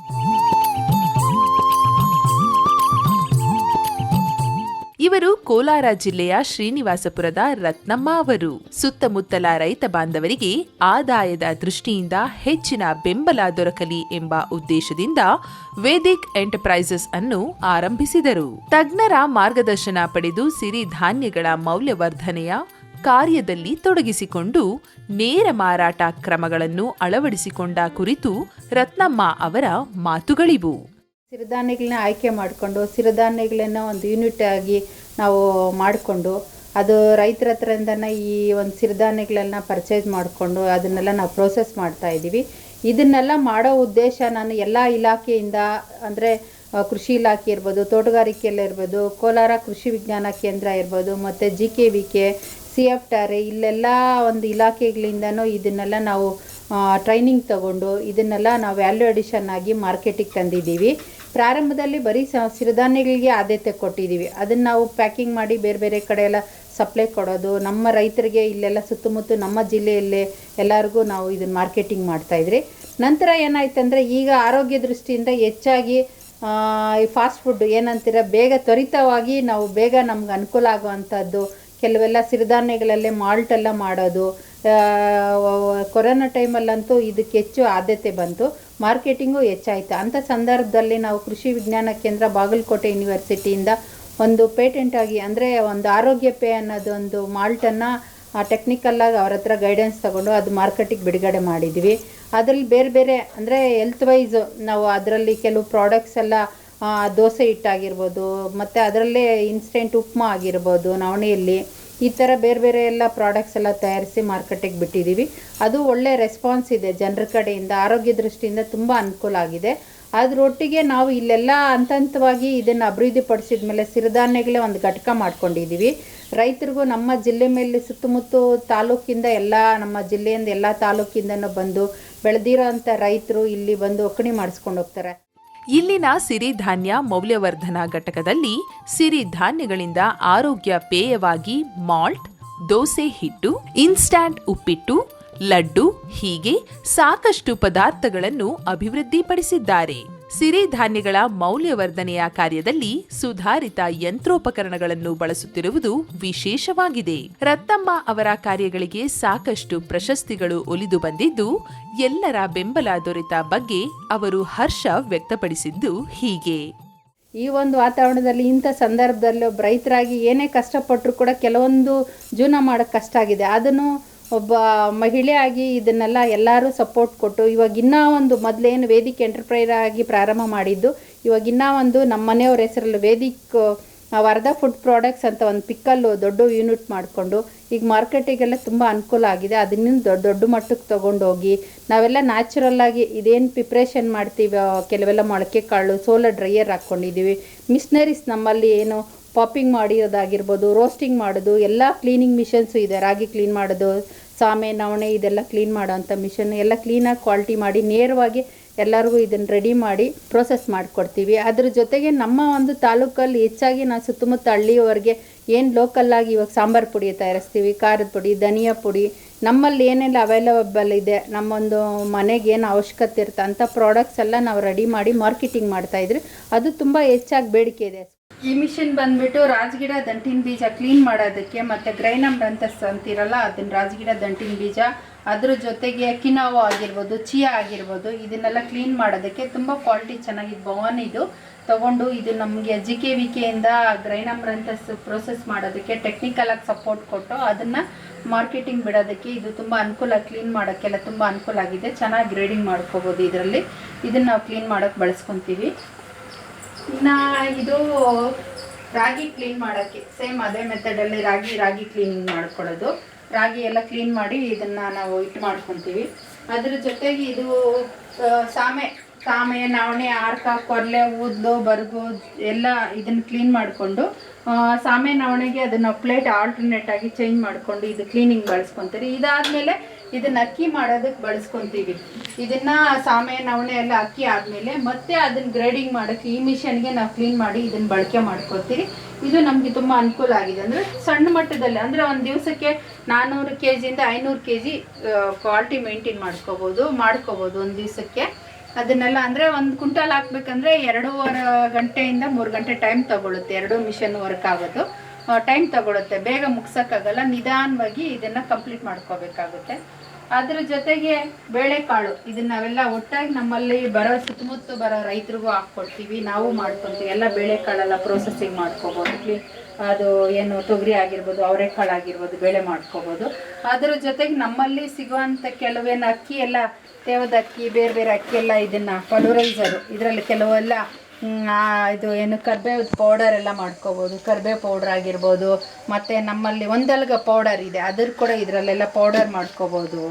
ಇವರು ಕೋಲಾರ ಜಿಲ್ಲೆಯ ಶ್ರೀನಿವಾಸಪುರದ ರತ್ನಮ್ಮ ಅವರು. ಸುತ್ತಮುತ್ತಲ ರೈತ ಬಾಂಧವರಿಗೆ ಆದಾಯದ ದೃಷ್ಟಿಯಿಂದ ಹೆಚ್ಚಿನ ಬೆಂಬಲ ದೊರಕಲಿ ಎಂಬ ಉದ್ದೇಶದಿಂದ ವೇದಿಕ್ ಎಂಟರ್ಪ್ರೈಸಸ್ ಅನ್ನು ಆರಂಭಿಸಿದರು. ತಜ್ಞರ ಮಾರ್ಗದರ್ಶನ ಪಡೆದು ಸಿರಿಧಾನ್ಯಗಳ ಮೌಲ್ಯವರ್ಧನೆಯ ಕಾರ್ಯದಲ್ಲಿ ತೊಡಗಿಸಿಕೊಂಡು ನೇರ ಮಾರಾಟ ಕ್ರಮಗಳನ್ನು ಅಳವಡಿಸಿಕೊಂಡ ಕುರಿತು ರತ್ನಮ್ಮ ಅವರ ಮಾತುಗಳಿವು. ಸಿರಿಧಾನ್ಯಗಳನ್ನ ಆಯ್ಕೆ ಮಾಡಿಕೊಂಡು ಸಿರಿಧಾನ್ಯಗಳನ್ನ ಒಂದು ಯೂನಿಟ್ ಆಗಿ ನಾವು ಮಾಡಿಕೊಂಡು, ಅದು ರೈತರ ಹತ್ರದಿಂದನೇ ಈ ಒಂದು ಸಿರಿಧಾನ್ಯಗಳನ್ನ ಪರ್ಚೇಸ್ ಮಾಡಿಕೊಂಡು ಅದನ್ನೆಲ್ಲ ನಾವು ಪ್ರೋಸೆಸ್ ಮಾಡ್ತಾ ಇದ್ದೀವಿ. ಇದನ್ನೆಲ್ಲ ಮಾಡೋ ಉದ್ದೇಶ ನಾನು ಎಲ್ಲ ಇಲಾಖೆಯಿಂದ, ಅಂದರೆ ಕೃಷಿ ಇಲಾಖೆ ಇರ್ಬೋದು ತೋಟಗಾರಿಕೆಯಲ್ಲಿರ್ಬೋದು ಕೋಲಾರ ಕೃಷಿ ವಿಜ್ಞಾನ ಕೇಂದ್ರ ಇರ್ಬೋದು, ಮತ್ತು G K V K C F ಟಾರೆ ಇಲ್ಲೆಲ್ಲ ಒಂದು ಇಲಾಖೆಗಳಿಂದನೂ ಇದನ್ನೆಲ್ಲ ನಾವು ಟ್ರೈನಿಂಗ್ ತಗೊಂಡು ಇದನ್ನೆಲ್ಲ ನಾವು ವ್ಯಾಲ್ಯೂ ಅಡಿಷನ್ ಆಗಿ ಮಾರ್ಕೆಟಿಗೆ ತಂದಿದ್ದೀವಿ. ಪ್ರಾರಂಭದಲ್ಲಿ ಬರೀ ಸಿರಿಧಾನ್ಯಗಳಿಗೆ ಆದ್ಯತೆ ಕೊಟ್ಟಿದ್ದೀವಿ. ಅದನ್ನು ನಾವು ಪ್ಯಾಕಿಂಗ್ ಮಾಡಿ ಬೇರೆ ಬೇರೆ ಕಡೆ ಎಲ್ಲ ಸಪ್ಲೈ ಕೊಡೋದು, ನಮ್ಮ ರೈತರಿಗೆ ಇಲ್ಲೆಲ್ಲ ಸುತ್ತಮುತ್ತ ನಮ್ಮ ಜಿಲ್ಲೆಯಲ್ಲೇ ಎಲ್ಲರಿಗೂ ನಾವು ಇದನ್ನು ಮಾರ್ಕೆಟಿಂಗ್ ಮಾಡ್ತಾಯಿದ್ರಿ ನಂತರ ಏನಾಯ್ತಂದರೆ ಈಗ ಆರೋಗ್ಯ ದೃಷ್ಟಿಯಿಂದ ಹೆಚ್ಚಾಗಿ ಈ ಫಾಸ್ಟ್ ಫುಡ್ ಏನಂತೀರ, ಬೇಗ ತ್ವರಿತವಾಗಿ ನಾವು ಬೇಗ ನಮ್ಗೆ ಅನುಕೂಲ ಆಗುವಂಥದ್ದು ಕೆಲವೆಲ್ಲ ಸಿರಿಧಾನ್ಯಗಳಲ್ಲೇ ಮಾಲ್ಟೆಲ್ಲ ಮಾಡೋದು ಕೊರೋನಾ ಟೈಮಲ್ಲಂತೂ ಇದಕ್ಕೆ ಹೆಚ್ಚು ಆದ್ಯತೆ ಬಂತು. ಮಾರ್ಕೆಟಿಂಗು ಹೆಚ್ಚಾಯಿತು. ಅಂಥ ಸಂದರ್ಭದಲ್ಲಿ ನಾವು ಕೃಷಿ ವಿಜ್ಞಾನ ಕೇಂದ್ರ ಬಾಗಲಕೋಟೆ ಯೂನಿವರ್ಸಿಟಿಯಿಂದ ಒಂದು ಪೇಟೆಂಟ್ ಆಗಿ ಅಂದರೆ ಒಂದು ಆರೋಗ್ಯ ಪೇ ಅನ್ನೋದು ಒಂದು ಮಾಲ್ಟನ್ನು ಟೆಕ್ನಿಕಲ್ಲಾಗಿ ಅವ್ರ ಹತ್ರ ಗೈಡೆನ್ಸ್ ತಗೊಂಡು ಅದು ಮಾರ್ಕೆಟಿಗೆ ಬಿಡುಗಡೆ ಮಾಡಿದ್ವಿ. ಅದರಲ್ಲಿ ಬೇರೆ ಬೇರೆ, ಅಂದರೆ ಹೆಲ್ತ್ ವೈಸ್ ನಾವು ಅದರಲ್ಲಿ ಕೆಲವು ಪ್ರಾಡಕ್ಟ್ಸ್ ಎಲ್ಲ ದೋಸೆ ಹಿಟ್ಟಾಗಿರ್ಬೋದು, ಮತ್ತು ಅದರಲ್ಲೇ ಇನ್ಸ್ಟೆಂಟ್ ಉಪ್ಮಾ ಆಗಿರ್ಬೋದು, ನವಣೆಯಲ್ಲಿ. ಈ ಥರ ಬೇರೆ ಬೇರೆ ಎಲ್ಲ ಪ್ರಾಡಕ್ಟ್ಸ್ ಎಲ್ಲ ತಯಾರಿಸಿ ಮಾರ್ಕೆಟಿಗೆ ಬಿಟ್ಟಿದ್ದೀವಿ ಅದು ಒಳ್ಳೆ ರೆಸ್ಪಾನ್ಸ್ ಇದೆ ಜನರ ಕಡೆಯಿಂದ, ಆರೋಗ್ಯ ದೃಷ್ಟಿಯಿಂದ ತುಂಬ ಅನುಕೂಲ ಆಗಿದೆ. ಅದರೊಟ್ಟಿಗೆ ನಾವು ಇಲ್ಲೆಲ್ಲ ಹಂತ ಹಂತವಾಗಿ ಇದನ್ನು ಅಭಿವೃದ್ಧಿಪಡಿಸಿದ ಮೇಲೆ ಸಿರಿಧಾನ್ಯಗಳೇ ಒಂದು ಘಟಕ ಮಾಡ್ಕೊಂಡಿದ್ದೀವಿ ರೈತರಿಗೂ ನಮ್ಮ ಜಿಲ್ಲೆ ಮೇಲೆ ಸುತ್ತಮುತ್ತ ತಾಲೂಕಿಂದ ಎಲ್ಲ, ನಮ್ಮ ಜಿಲ್ಲೆಯಿಂದ ಎಲ್ಲ ತಾಲೂಕಿಂದನೂ ಬಂದು ಬೆಳೆದಿರೋ ರೈತರು ಇಲ್ಲಿ ಬಂದು ಒಕ್ಕಣಿ ಮಾಡಿಸ್ಕೊಂಡು ಹೋಗ್ತಾರೆ. ಇಲ್ಲಿನ ಸಿರಿಧಾನ್ಯ ಮೌಲ್ಯವರ್ಧನಾ ಘಟಕದಲ್ಲಿ ಸಿರಿಧಾನ್ಯಗಳಿಂದ ಆರೋಗ್ಯ ಪೇಯವಾಗಿ ಮಾಲ್ಟ್, ದೋಸೆ ಹಿಟ್ಟು ಇನ್ಸ್ಟ್ಯಾಂಟ್ ಉಪ್ಪಿಟ್ಟು, ಲಡ್ಡು ಹೀಗೆ ಸಾಕಷ್ಟು ಪದಾರ್ಥಗಳನ್ನು ಅಭಿವೃದ್ಧಿಪಡಿಸಿದ್ದಾರೆ. ಸಿರಿಧಾನ್ಯಗಳ ಮೌಲ್ಯವರ್ಧನೆಯ ಕಾರ್ಯದಲ್ಲಿ ಸುಧಾರಿತ ಯಂತ್ರೋಪಕರಣಗಳನ್ನು ಬಳಸುತ್ತಿರುವುದು ವಿಶೇಷವಾಗಿದೆ. ರತ್ತಮ್ಮ ಅವರ ಕಾರ್ಯಗಳಿಗೆ ಸಾಕಷ್ಟು ಪ್ರಶಸ್ತಿಗಳು ಒಲಿದು ಬಂದಿದ್ದು, ಎಲ್ಲರ ಬೆಂಬಲ ದೊರೆತ ಬಗ್ಗೆ ಅವರು ಹರ್ಷ ವ್ಯಕ್ತಪಡಿಸಿದ್ದು ಹೀಗೆ. ಈ ಒಂದು ವಾತಾವರಣದಲ್ಲಿ ಇಂಥ ಸಂದರ್ಭದಲ್ಲಿ ರೈತರಾಗಿ ಏನೇ ಕಷ್ಟಪಟ್ಟರು ಕೂಡ ಕೆಲವೊಂದು ಜೀವನ ಮಾಡೋಕ್ಕೆ ಕಷ್ಟ ಆಗಿದೆ. ಅದನ್ನು ಒಬ್ಬ ಮಹಿಳೆಯಾಗಿ ಇದನ್ನೆಲ್ಲ ಎಲ್ಲರೂ ಸಪೋರ್ಟ್ ಕೊಟ್ಟು ಇವಾಗ ಇನ್ನೂ ಒಂದು ಮೊದಲೇನು ವೇದಿಕ್ ಎಂಟರ್ಪ್ರೈರ್ ಆಗಿ ಪ್ರಾರಂಭ ಮಾಡಿದ್ದು, ಇವಾಗ ಇನ್ನೂ ಒಂದು ನಮ್ಮ ಮನೆಯವ್ರ ಹೆಸರಲ್ಲಿ ವೇದಿಕ್ ವರ್ಧಾ ಫುಡ್ ಪ್ರಾಡಕ್ಟ್ಸ್ ಅಂತ ಒಂದು ಪಿಕ್ಕಲ್ಲು ದೊಡ್ಡ ಯೂನಿಟ್ ಮಾಡಿಕೊಂಡು, ಈಗ ಮಾರ್ಕೆಟಿಗೆಲ್ಲ ತುಂಬ ಅನುಕೂಲ ಆಗಿದೆ. ಅದನ್ನ ದೊಡ್ಡ ದೊಡ್ಡ ಮಟ್ಟಕ್ಕೆ ತೊಗೊಂಡೋಗಿ, ನಾವೆಲ್ಲ ನ್ಯಾಚುರಲ್ಲಾಗಿ ಇದೇನು ಪ್ರಿಪ್ರೇಷನ್ ಮಾಡ್ತೀವಿ ಕೆಲವೆಲ್ಲ ಮೊಳಕೆ ಕಾಳು ಸೋಲರ್ ಡ್ರೈಯರ್ ಹಾಕ್ಕೊಂಡಿದ್ದೀವಿ ಮಿಷ್ನರೀಸ್ ನಮ್ಮಲ್ಲಿ ಏನು ಪಾಪಿಂಗ್ ಮಾಡಿರೋದಾಗಿರ್ಬೋದು ರೋಸ್ಟಿಂಗ್ ಮಾಡೋದು, ಎಲ್ಲ ಕ್ಲೀನಿಂಗ್ ಮಿಷನ್ಸು ಇದೆ. ರಾಗಿ ಕ್ಲೀನ್ ಮಾಡೋದು, ಸಾಮೆ, ನವಣೆ ಇದೆಲ್ಲ ಕ್ಲೀನ್ ಮಾಡೋಂಥ ಮಿಷನ್ ಎಲ್ಲ ಕ್ಲೀನಾಗಿ ಕ್ವಾಲಿಟಿ ಮಾಡಿ, ನೇರವಾಗಿ ಎಲ್ಲರಿಗೂ ಇದನ್ನು ರೆಡಿ ಮಾಡಿ ಪ್ರೋಸೆಸ್ ಮಾಡಿಕೊಡ್ತೀವಿ. ಅದ್ರ ಜೊತೆಗೆ ನಮ್ಮ ಒಂದು ತಾಲೂಕಲ್ಲಿ ಹೆಚ್ಚಾಗಿ ನಾವು ಸುತ್ತಮುತ್ತ ಹಳ್ಳಿಯವರೆಗೆ ಏನು ಲೋಕಲ್ಲಾಗಿ ಇವಾಗ ಸಾಂಬಾರು ಪುಡಿ ತಯಾರಿಸ್ತೀವಿ, ಖಾರದ ಪುಡಿ, ಧನಿಯಾ ಪುಡಿ, ನಮ್ಮಲ್ಲಿ ಏನೆಲ್ಲ ಅವೈಲಬಲ್ ಇದೆ, ನಮ್ಮೊಂದು ಮನೆಗೆ ಏನು ಅವಶ್ಯಕತೆ ಇರುತ್ತೆ ಅಂಥ ಪ್ರಾಡಕ್ಟ್ಸ್ ಎಲ್ಲ ನಾವು ರೆಡಿ ಮಾಡಿ ಮಾರ್ಕೆಟಿಂಗ್ ಮಾಡ್ತಾಯಿದ್ರಿ ಅದು ತುಂಬ ಹೆಚ್ಚಾಗಿ ಬೇಡಿಕೆ ಇದೆ. ಈ ಮಿಷಿನ್ ಬಂದ್ಬಿಟ್ಟು ರಾಜಗಿಡ ದಂಟಿನ ಬೀಜ ಕ್ಲೀನ್ ಮಾಡೋದಕ್ಕೆ ಮತ್ತು ಗ್ರೈನಮ್ ರಂತಸ್ ಅಂತಿರಲ್ಲ, ಅದನ್ನ ರಾಜಗಿಡ ದಂಟಿನ ಬೀಜ, ಅದ್ರ ಜೊತೆಗೆ ಕಿನಾವು ಆಗಿರ್ಬೋದು, ಚಿಯಾ ಆಗಿರ್ಬೋದು, ಇದನ್ನೆಲ್ಲ ಕ್ಲೀನ್ ಮಾಡೋದಕ್ಕೆ ತುಂಬ ಕ್ವಾಲಿಟಿ ಚೆನ್ನಾಗಿದೆ ಭವನ್ ಇದು. ತಗೊಂಡು ಇದು ನಮಗೆ ಜಿ ಕೆ ವಿ ಕೆಯಿಂದ ಗ್ರೈನಮ್ ರಂತಸ್ ಪ್ರೊಸೆಸ್ ಮಾಡೋದಕ್ಕೆ ಟೆಕ್ನಿಕಲಾಗಿ ಸಪೋರ್ಟ್ ಕೊಟ್ಟು ಅದನ್ನು ಮಾರ್ಕೆಟಿಂಗ್ ಬಿಡೋದಕ್ಕೆ ಇದು ತುಂಬ ಅನುಕೂಲ ಕ್ಲೀನ್ ಮಾಡೋಕ್ಕೆಲ್ಲ ತುಂಬ ಅನುಕೂಲ ಆಗಿದೆ. ಚೆನ್ನಾಗಿ ಗ್ರೇಡಿಂಗ್ ಮಾಡ್ಕೋಬೋದು ಇದರಲ್ಲಿ. ಇದನ್ನು ನಾವು ಕ್ಲೀನ್ ಮಾಡೋಕ್ಕೆ ಬಳಸ್ಕೊತೀವಿ. ಇನ್ನು ಇದು ರಾಗಿ ಕ್ಲೀನ್ ಮಾಡೋಕ್ಕೆ ಸೇಮ್ ಅದೇ ಮೆಥಡಲ್ಲಿ ರಾಗಿ ರಾಗಿ ಕ್ಲೀನಿಂಗ್ ಮಾಡ್ಕೊಳ್ಳೋದು. ರಾಗಿ ಎಲ್ಲ ಕ್ಲೀನ್ ಮಾಡಿ ಇದನ್ನು ನಾವು ಇಟ್ಟು ಮಾಡ್ಕೊತೀವಿ. ಅದ್ರ ಜೊತೆಗೆ ಇದು ಸಾಮೆ ಸಾಮೆ, ನವಣೆ, ಆರ್ಕ, ಕೊರ್ಲೆ, ಊದ್ಲು, ಬರಗು ಎಲ್ಲ ಇದನ್ನು ಕ್ಲೀನ್ ಮಾಡಿಕೊಂಡು ಸಾಮೆ, ನವಣೆಗೆ ಅದನ್ನು ಪ್ಲೇಟ್ ಆಲ್ಟರ್ನೇಟ್ ಆಗಿ ಚೇಂಜ್ ಮಾಡಿಕೊಂಡು ಇದು ಕ್ಲೀನಿಂಗ್ ಬಳಸ್ಕೊತೀರಿ. ಇದಾದಮೇಲೆ ಇದನ್ನ ಅಕ್ಕಿ ಮಾಡೋದಕ್ಕೆ ಬಳಸ್ಕೊಂತೀವಿ. ಇದನ್ನ ಸಾಮೆ ನವಣೆ ಎಲ್ಲ ಅಕ್ಕಿ ಆದಮೇಲೆ ಮತ್ತೆ ಅದನ್ನ ಗ್ರೇಡಿಂಗ್ ಮಾಡೋಕ್ಕೆ ಈ ಮಿಷನ್ಗೆ ನಾವು ಕ್ಲೀನ್ ಮಾಡಿ ಇದನ್ನ ಬಳಕೆ ಮಾಡ್ಕೊತೀವಿ ಇದು ನಮಗೆ ತುಂಬ ಅನುಕೂಲ ಆಗಿದೆ. ಅಂದರೆ ಸಣ್ಣ ಮಟ್ಟದಲ್ಲಿ, ಅಂದರೆ ಒಂದು ದಿವಸಕ್ಕೆ ನಾನ್ನೂರು ಕೆ ಜಿಯಿಂದ ಐನೂರು ಕೆ ಜಿ ಕ್ವಾಲಿಟಿ ಮೇಂಟೈನ್ ಮಾಡ್ಕೋಬೋದು ಮಾಡ್ಕೋಬೋದು ಒಂದು ದಿವಸಕ್ಕೆ. ಅದನ್ನೆಲ್ಲ ಅಂದರೆ ಒಂದು ಕುಂಟಲ್ ಹಾಕ್ಬೇಕಂದ್ರೆ ಎರಡೂವರೆ ಗಂಟೆಯಿಂದ ಮೂರು ಗಂಟೆ ಟೈಮ್ ತಗೊಳುತ್ತೆ. ಎರಡು ಮಿಷನ್ ವರ್ಕ್ ಆಗೋದು. ಟೈಮ್ ತಗೊಳುತ್ತೆ. ಬೇಗ ಮುಗ್ಸೋಕ್ಕಾಗಲ್ಲ. ನಿಧಾನವಾಗಿ ಇದನ್ನು ಕಂಪ್ಲೀಟ್ ಮಾಡ್ಕೋಬೇಕಾಗುತ್ತೆ. ಅದ್ರ ಜೊತೆಗೆ ಬೇಳೆಕಾಳು. ಇದನ್ನ ನಾವೆಲ್ಲ ಒಟ್ಟಾಗಿ ನಮ್ಮಲ್ಲಿ ಬರೋ ಸುತ್ತಮುತ್ತ ಬರೋ ರೈತರಿಗೂ ಹಾಕ್ಕೊಡ್ತೀವಿ. ನಾವು ಮಾಡ್ಕೊತೀವಿ. ಎಲ್ಲ ಬೇಳೆಕಾಳೆಲ್ಲ ಪ್ರೊಸೆಸಿಂಗ್ ಮಾಡ್ಕೋಬೋದು. ಅದು ಏನು ತೊಗರಿ ಆಗಿರ್ಬೋದು, ಅವರೆಕಾಳು ಆಗಿರ್ಬೋದು, ಬೇಳೆ ಮಾಡ್ಕೋಬೋದು. ಅದ್ರ ಜೊತೆಗೆ ನಮ್ಮಲ್ಲಿ ಸಿಗುವಂಥ ಕೆಲವೇನು ಅಕ್ಕಿ ಎಲ್ಲ, ತೇವದ ಅಕ್ಕಿ ಬೇರೆ ಬೇರೆ ಅಕ್ಕಿ ಎಲ್ಲ ಇದನ್ನು ಪಲ್ವರೈಸರು ಇದರಲ್ಲಿ ಕೆಲವೆಲ್ಲ ಇದು ಏನು ಕರ್ಬೇವು ಪೌಡರ್ ಎಲ್ಲ ಮಾಡ್ಕೋಬೋದು. ಕರ್ಬೇವು ಪೌಡರ್ ಆಗಿರ್ಬೋದು. ಮತ್ತು ನಮ್ಮಲ್ಲಿ ಒಂದಲ್ಗ ಪೌಡರ್ ಇದೆ. ಅದ್ರ ಕೂಡ ಇದರಲ್ಲೆಲ್ಲ ಪೌಡರ್ ಮಾಡ್ಕೋಬೋದು.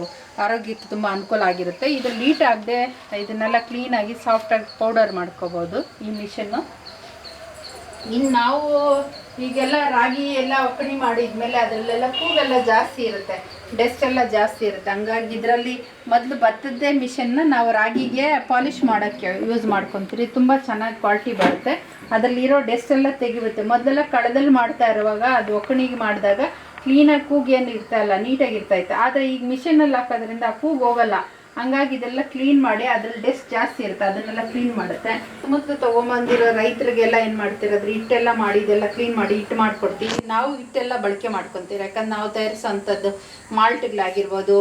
ಆರೋಗ್ಯಕ್ಕೆ ತುಂಬ ಅನುಕೂಲ ಆಗಿರುತ್ತೆ. ಇದು ಲೀಟ್ ಆಗದೆ ಇದನ್ನೆಲ್ಲ ಕ್ಲೀನಾಗಿ ಸಾಫ್ಟಾಗಿ ಪೌಡರ್ ಮಾಡ್ಕೋಬೋದು ಈ ಮಿಷನ್ನು ಇನ್ನು ನಾವು ಈಗೆಲ್ಲ ರಾಗಿ ಎಲ್ಲ ಒಕ್ಕಣೆ ಮಾಡಿದ್ಮೇಲೆ ಅದರಲ್ಲೆಲ್ಲ ಕೂಗೆಲ್ಲ ಜಾಸ್ತಿ ಇರುತ್ತೆ ಡೆಸ್ಟ್ ಎಲ್ಲ ಜಾಸ್ತಿ ಇರುತ್ತೆ. ಹಂಗಾಗಿ ಇದರಲ್ಲಿ ಮೊದಲು ಭತ್ತದ್ದೇ ಮಿಷನ್ನ ನಾವು ರಾಗಿಗೆ ಪಾಲಿಷ್ ಮಾಡೋಕ್ಕೆ ಯೂಸ್ ಮಾಡ್ಕೊತೀರಿ. ತುಂಬ ಚೆನ್ನಾಗಿ ಕ್ವಾಲಿಟಿ ಬರುತ್ತೆ. ಅದರಲ್ಲಿರೋ ಡೆಸ್ಟ್ ಎಲ್ಲ ತೆಗಿರುತ್ತೆ ಮೊದಲೆಲ್ಲ ಕಳದಲ್ಲಿ ಮಾಡ್ತಾ ಇರುವಾಗ ಅದು ಒಕ್ಕಣಿಗೆ ಮಾಡಿದಾಗ ಕ್ಲೀನಾಗಿ ಕೂಗೇನು ಇಲ್ಲ ನೀಟಾಗಿ ಇತ್ತು. ಆದರೆ ಈಗ ಮಿಷನಲ್ಲಿ ಹಾಕೋದ್ರಿಂದ ಆ ಕೂಗು ಹೋಗಲ್ಲ. ಹಂಗಾಗಿ ಇದೆಲ್ಲ ಕ್ಲೀನ್ ಮಾಡಿ ಅದ್ರಲ್ಲಿ ಡೆಸ್ಟ್ ಜಾಸ್ತಿ ಇರುತ್ತೆ, ಅದನ್ನೆಲ್ಲ ಕ್ಲೀನ್ ಮಾಡುತ್ತೆ. ಸುತ್ತಮುತ್ತ ತೊಗೊಂಬಂದಿರೋ ರೈತರಿಗೆಲ್ಲ ಏನು ಮಾಡ್ತಿರೋದ್ರೆ ಹಿಟ್ಟೆಲ್ಲ ಮಾಡಿ, ಇದೆಲ್ಲ ಕ್ಲೀನ್ ಮಾಡಿ ಹಿಟ್ಟು ಮಾಡ್ಕೊಡ್ತೀವಿ. ನಾವು ಹಿಟ್ಟೆಲ್ಲ ಬಳಕೆ ಮಾಡ್ಕೊತೀವಿ. ಯಾಕಂದ್ರೆ ನಾವು ತಯಾರಿಸೋಂಥದ್ದು ಮಾಲ್ಟ್ಗಳಾಗಿರ್ಬೋದು,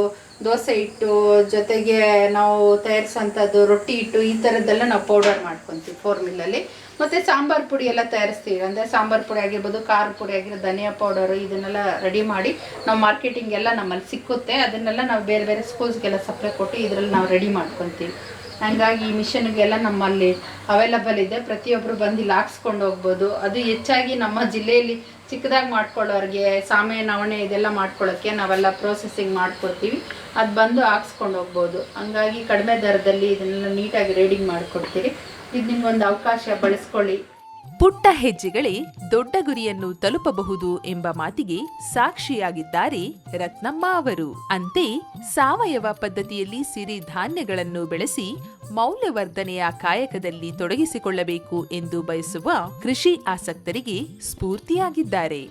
ದೋಸೆ ಹಿಟ್ಟು, ಜೊತೆಗೆ ನಾವು ತಯಾರಿಸೋಂಥದ್ದು ರೊಟ್ಟಿ ಹಿಟ್ಟು, ಈ ಥರದ್ದೆಲ್ಲ ನಾವು ಪೌಡರ್ ಮಾಡ್ಕೊತೀವಿ ಫೋರ್ ಮಿಲ್ಲಲ್ಲಿ ಮತ್ತು ಸಾಂಬಾರು ಪುಡಿ ಎಲ್ಲ ತಯಾರಿಸ್ತೀವಿ. ಅಂದರೆ ಸಾಂಬಾರು ಪುಡಿ ಆಗಿರ್ಬೋದು, ಖಾರ ಪುಡಿ ಆಗಿರ್ಬೋದು, ಧನಿಯಾ ಪೌಡರು ಇದನ್ನೆಲ್ಲ ರೆಡಿ ಮಾಡಿ ನಾವು ಮಾರ್ಕೆಟಿಂಗ್ ಎಲ್ಲ ನಮ್ಮಲ್ಲಿ ಸಿಕ್ಕುತ್ತೆ. ಅದನ್ನೆಲ್ಲ ನಾವು ಬೇರೆ ಬೇರೆ ಸ್ಕೂಲ್ಸ್ಗೆಲ್ಲ ಸಪ್ಲೈ ಕೊಟ್ಟು ಇದರಲ್ಲಿ ನಾವು ರೆಡಿ ಮಾಡ್ಕೊತೀವಿ. ಹಂಗಾಗಿ ಈ ಮಿಷನ್ಗೆಲ್ಲ ನಮ್ಮಲ್ಲಿ ಅವೈಲಬಲ್ ಇದೆ. ಪ್ರತಿಯೊಬ್ಬರು ಬಂದು ಇಲ್ಲಿ ಹಾಕ್ಸ್ಕೊಂಡು ಹೋಗ್ಬೋದು. ಅದು ಹೆಚ್ಚಾಗಿ ನಮ್ಮ ಜಿಲ್ಲೆಯಲ್ಲಿ ಚಿಕ್ಕದಾಗಿ ಮಾಡ್ಕೊಳ್ಳೋರಿಗೆ ಸಾಮೆ ನವಣೆ ಇದೆಲ್ಲ ಮಾಡ್ಕೊಳ್ಳೋಕ್ಕೆ ನಾವೆಲ್ಲ ಪ್ರೊಸೆಸಿಂಗ್ ಮಾಡ್ಕೊಡ್ತೀವಿ. ಅದು ಬಂದು ಹಾಕ್ಸ್ಕೊಂಡು ಹೋಗ್ಬೋದು. ಹಂಗಾಗಿ ಕಡಿಮೆ ದರದಲ್ಲಿ ಇದನ್ನೆಲ್ಲ ನೀಟಾಗಿ ರೇಡಿಂಗ್ ಮಾಡಿಕೊಡ್ತೀವಿ ಇದು ನಿಮ್ಗೊಂದು ಅವಕಾಶ ಬಳಸ್ಕೊಳ್ಳಿ. ಪುಟ್ಟ ಹೆಜ್ಜೆಗಳೇ ದೊಡ್ಡ ಗುರಿಯನ್ನು ತಲುಪಬಹುದು ಎಂಬ ಮಾತಿಗೆ ಸಾಕ್ಷಿಯಾಗಿದ್ದಾರೆ ರತ್ನಮ್ಮ ಅವರು. ಅಂತೆ ಸಾವಯವ ಪದ್ಧತಿಯಲ್ಲಿ ಸಿರಿಧಾನ್ಯಗಳನ್ನು ಬೆಳೆಸಿ ಮೌಲ್ಯವರ್ಧನೆಯ ಕಾಯಕದಲ್ಲಿ ತೊಡಗಿಸಿಕೊಳ್ಳಬೇಕು ಎಂದು ಬಯಸುವ ಕೃಷಿ ಆಸಕ್ತರಿಗೆ ಸ್ಫೂರ್ತಿಯಾಗಿದ್ದಾರೆ.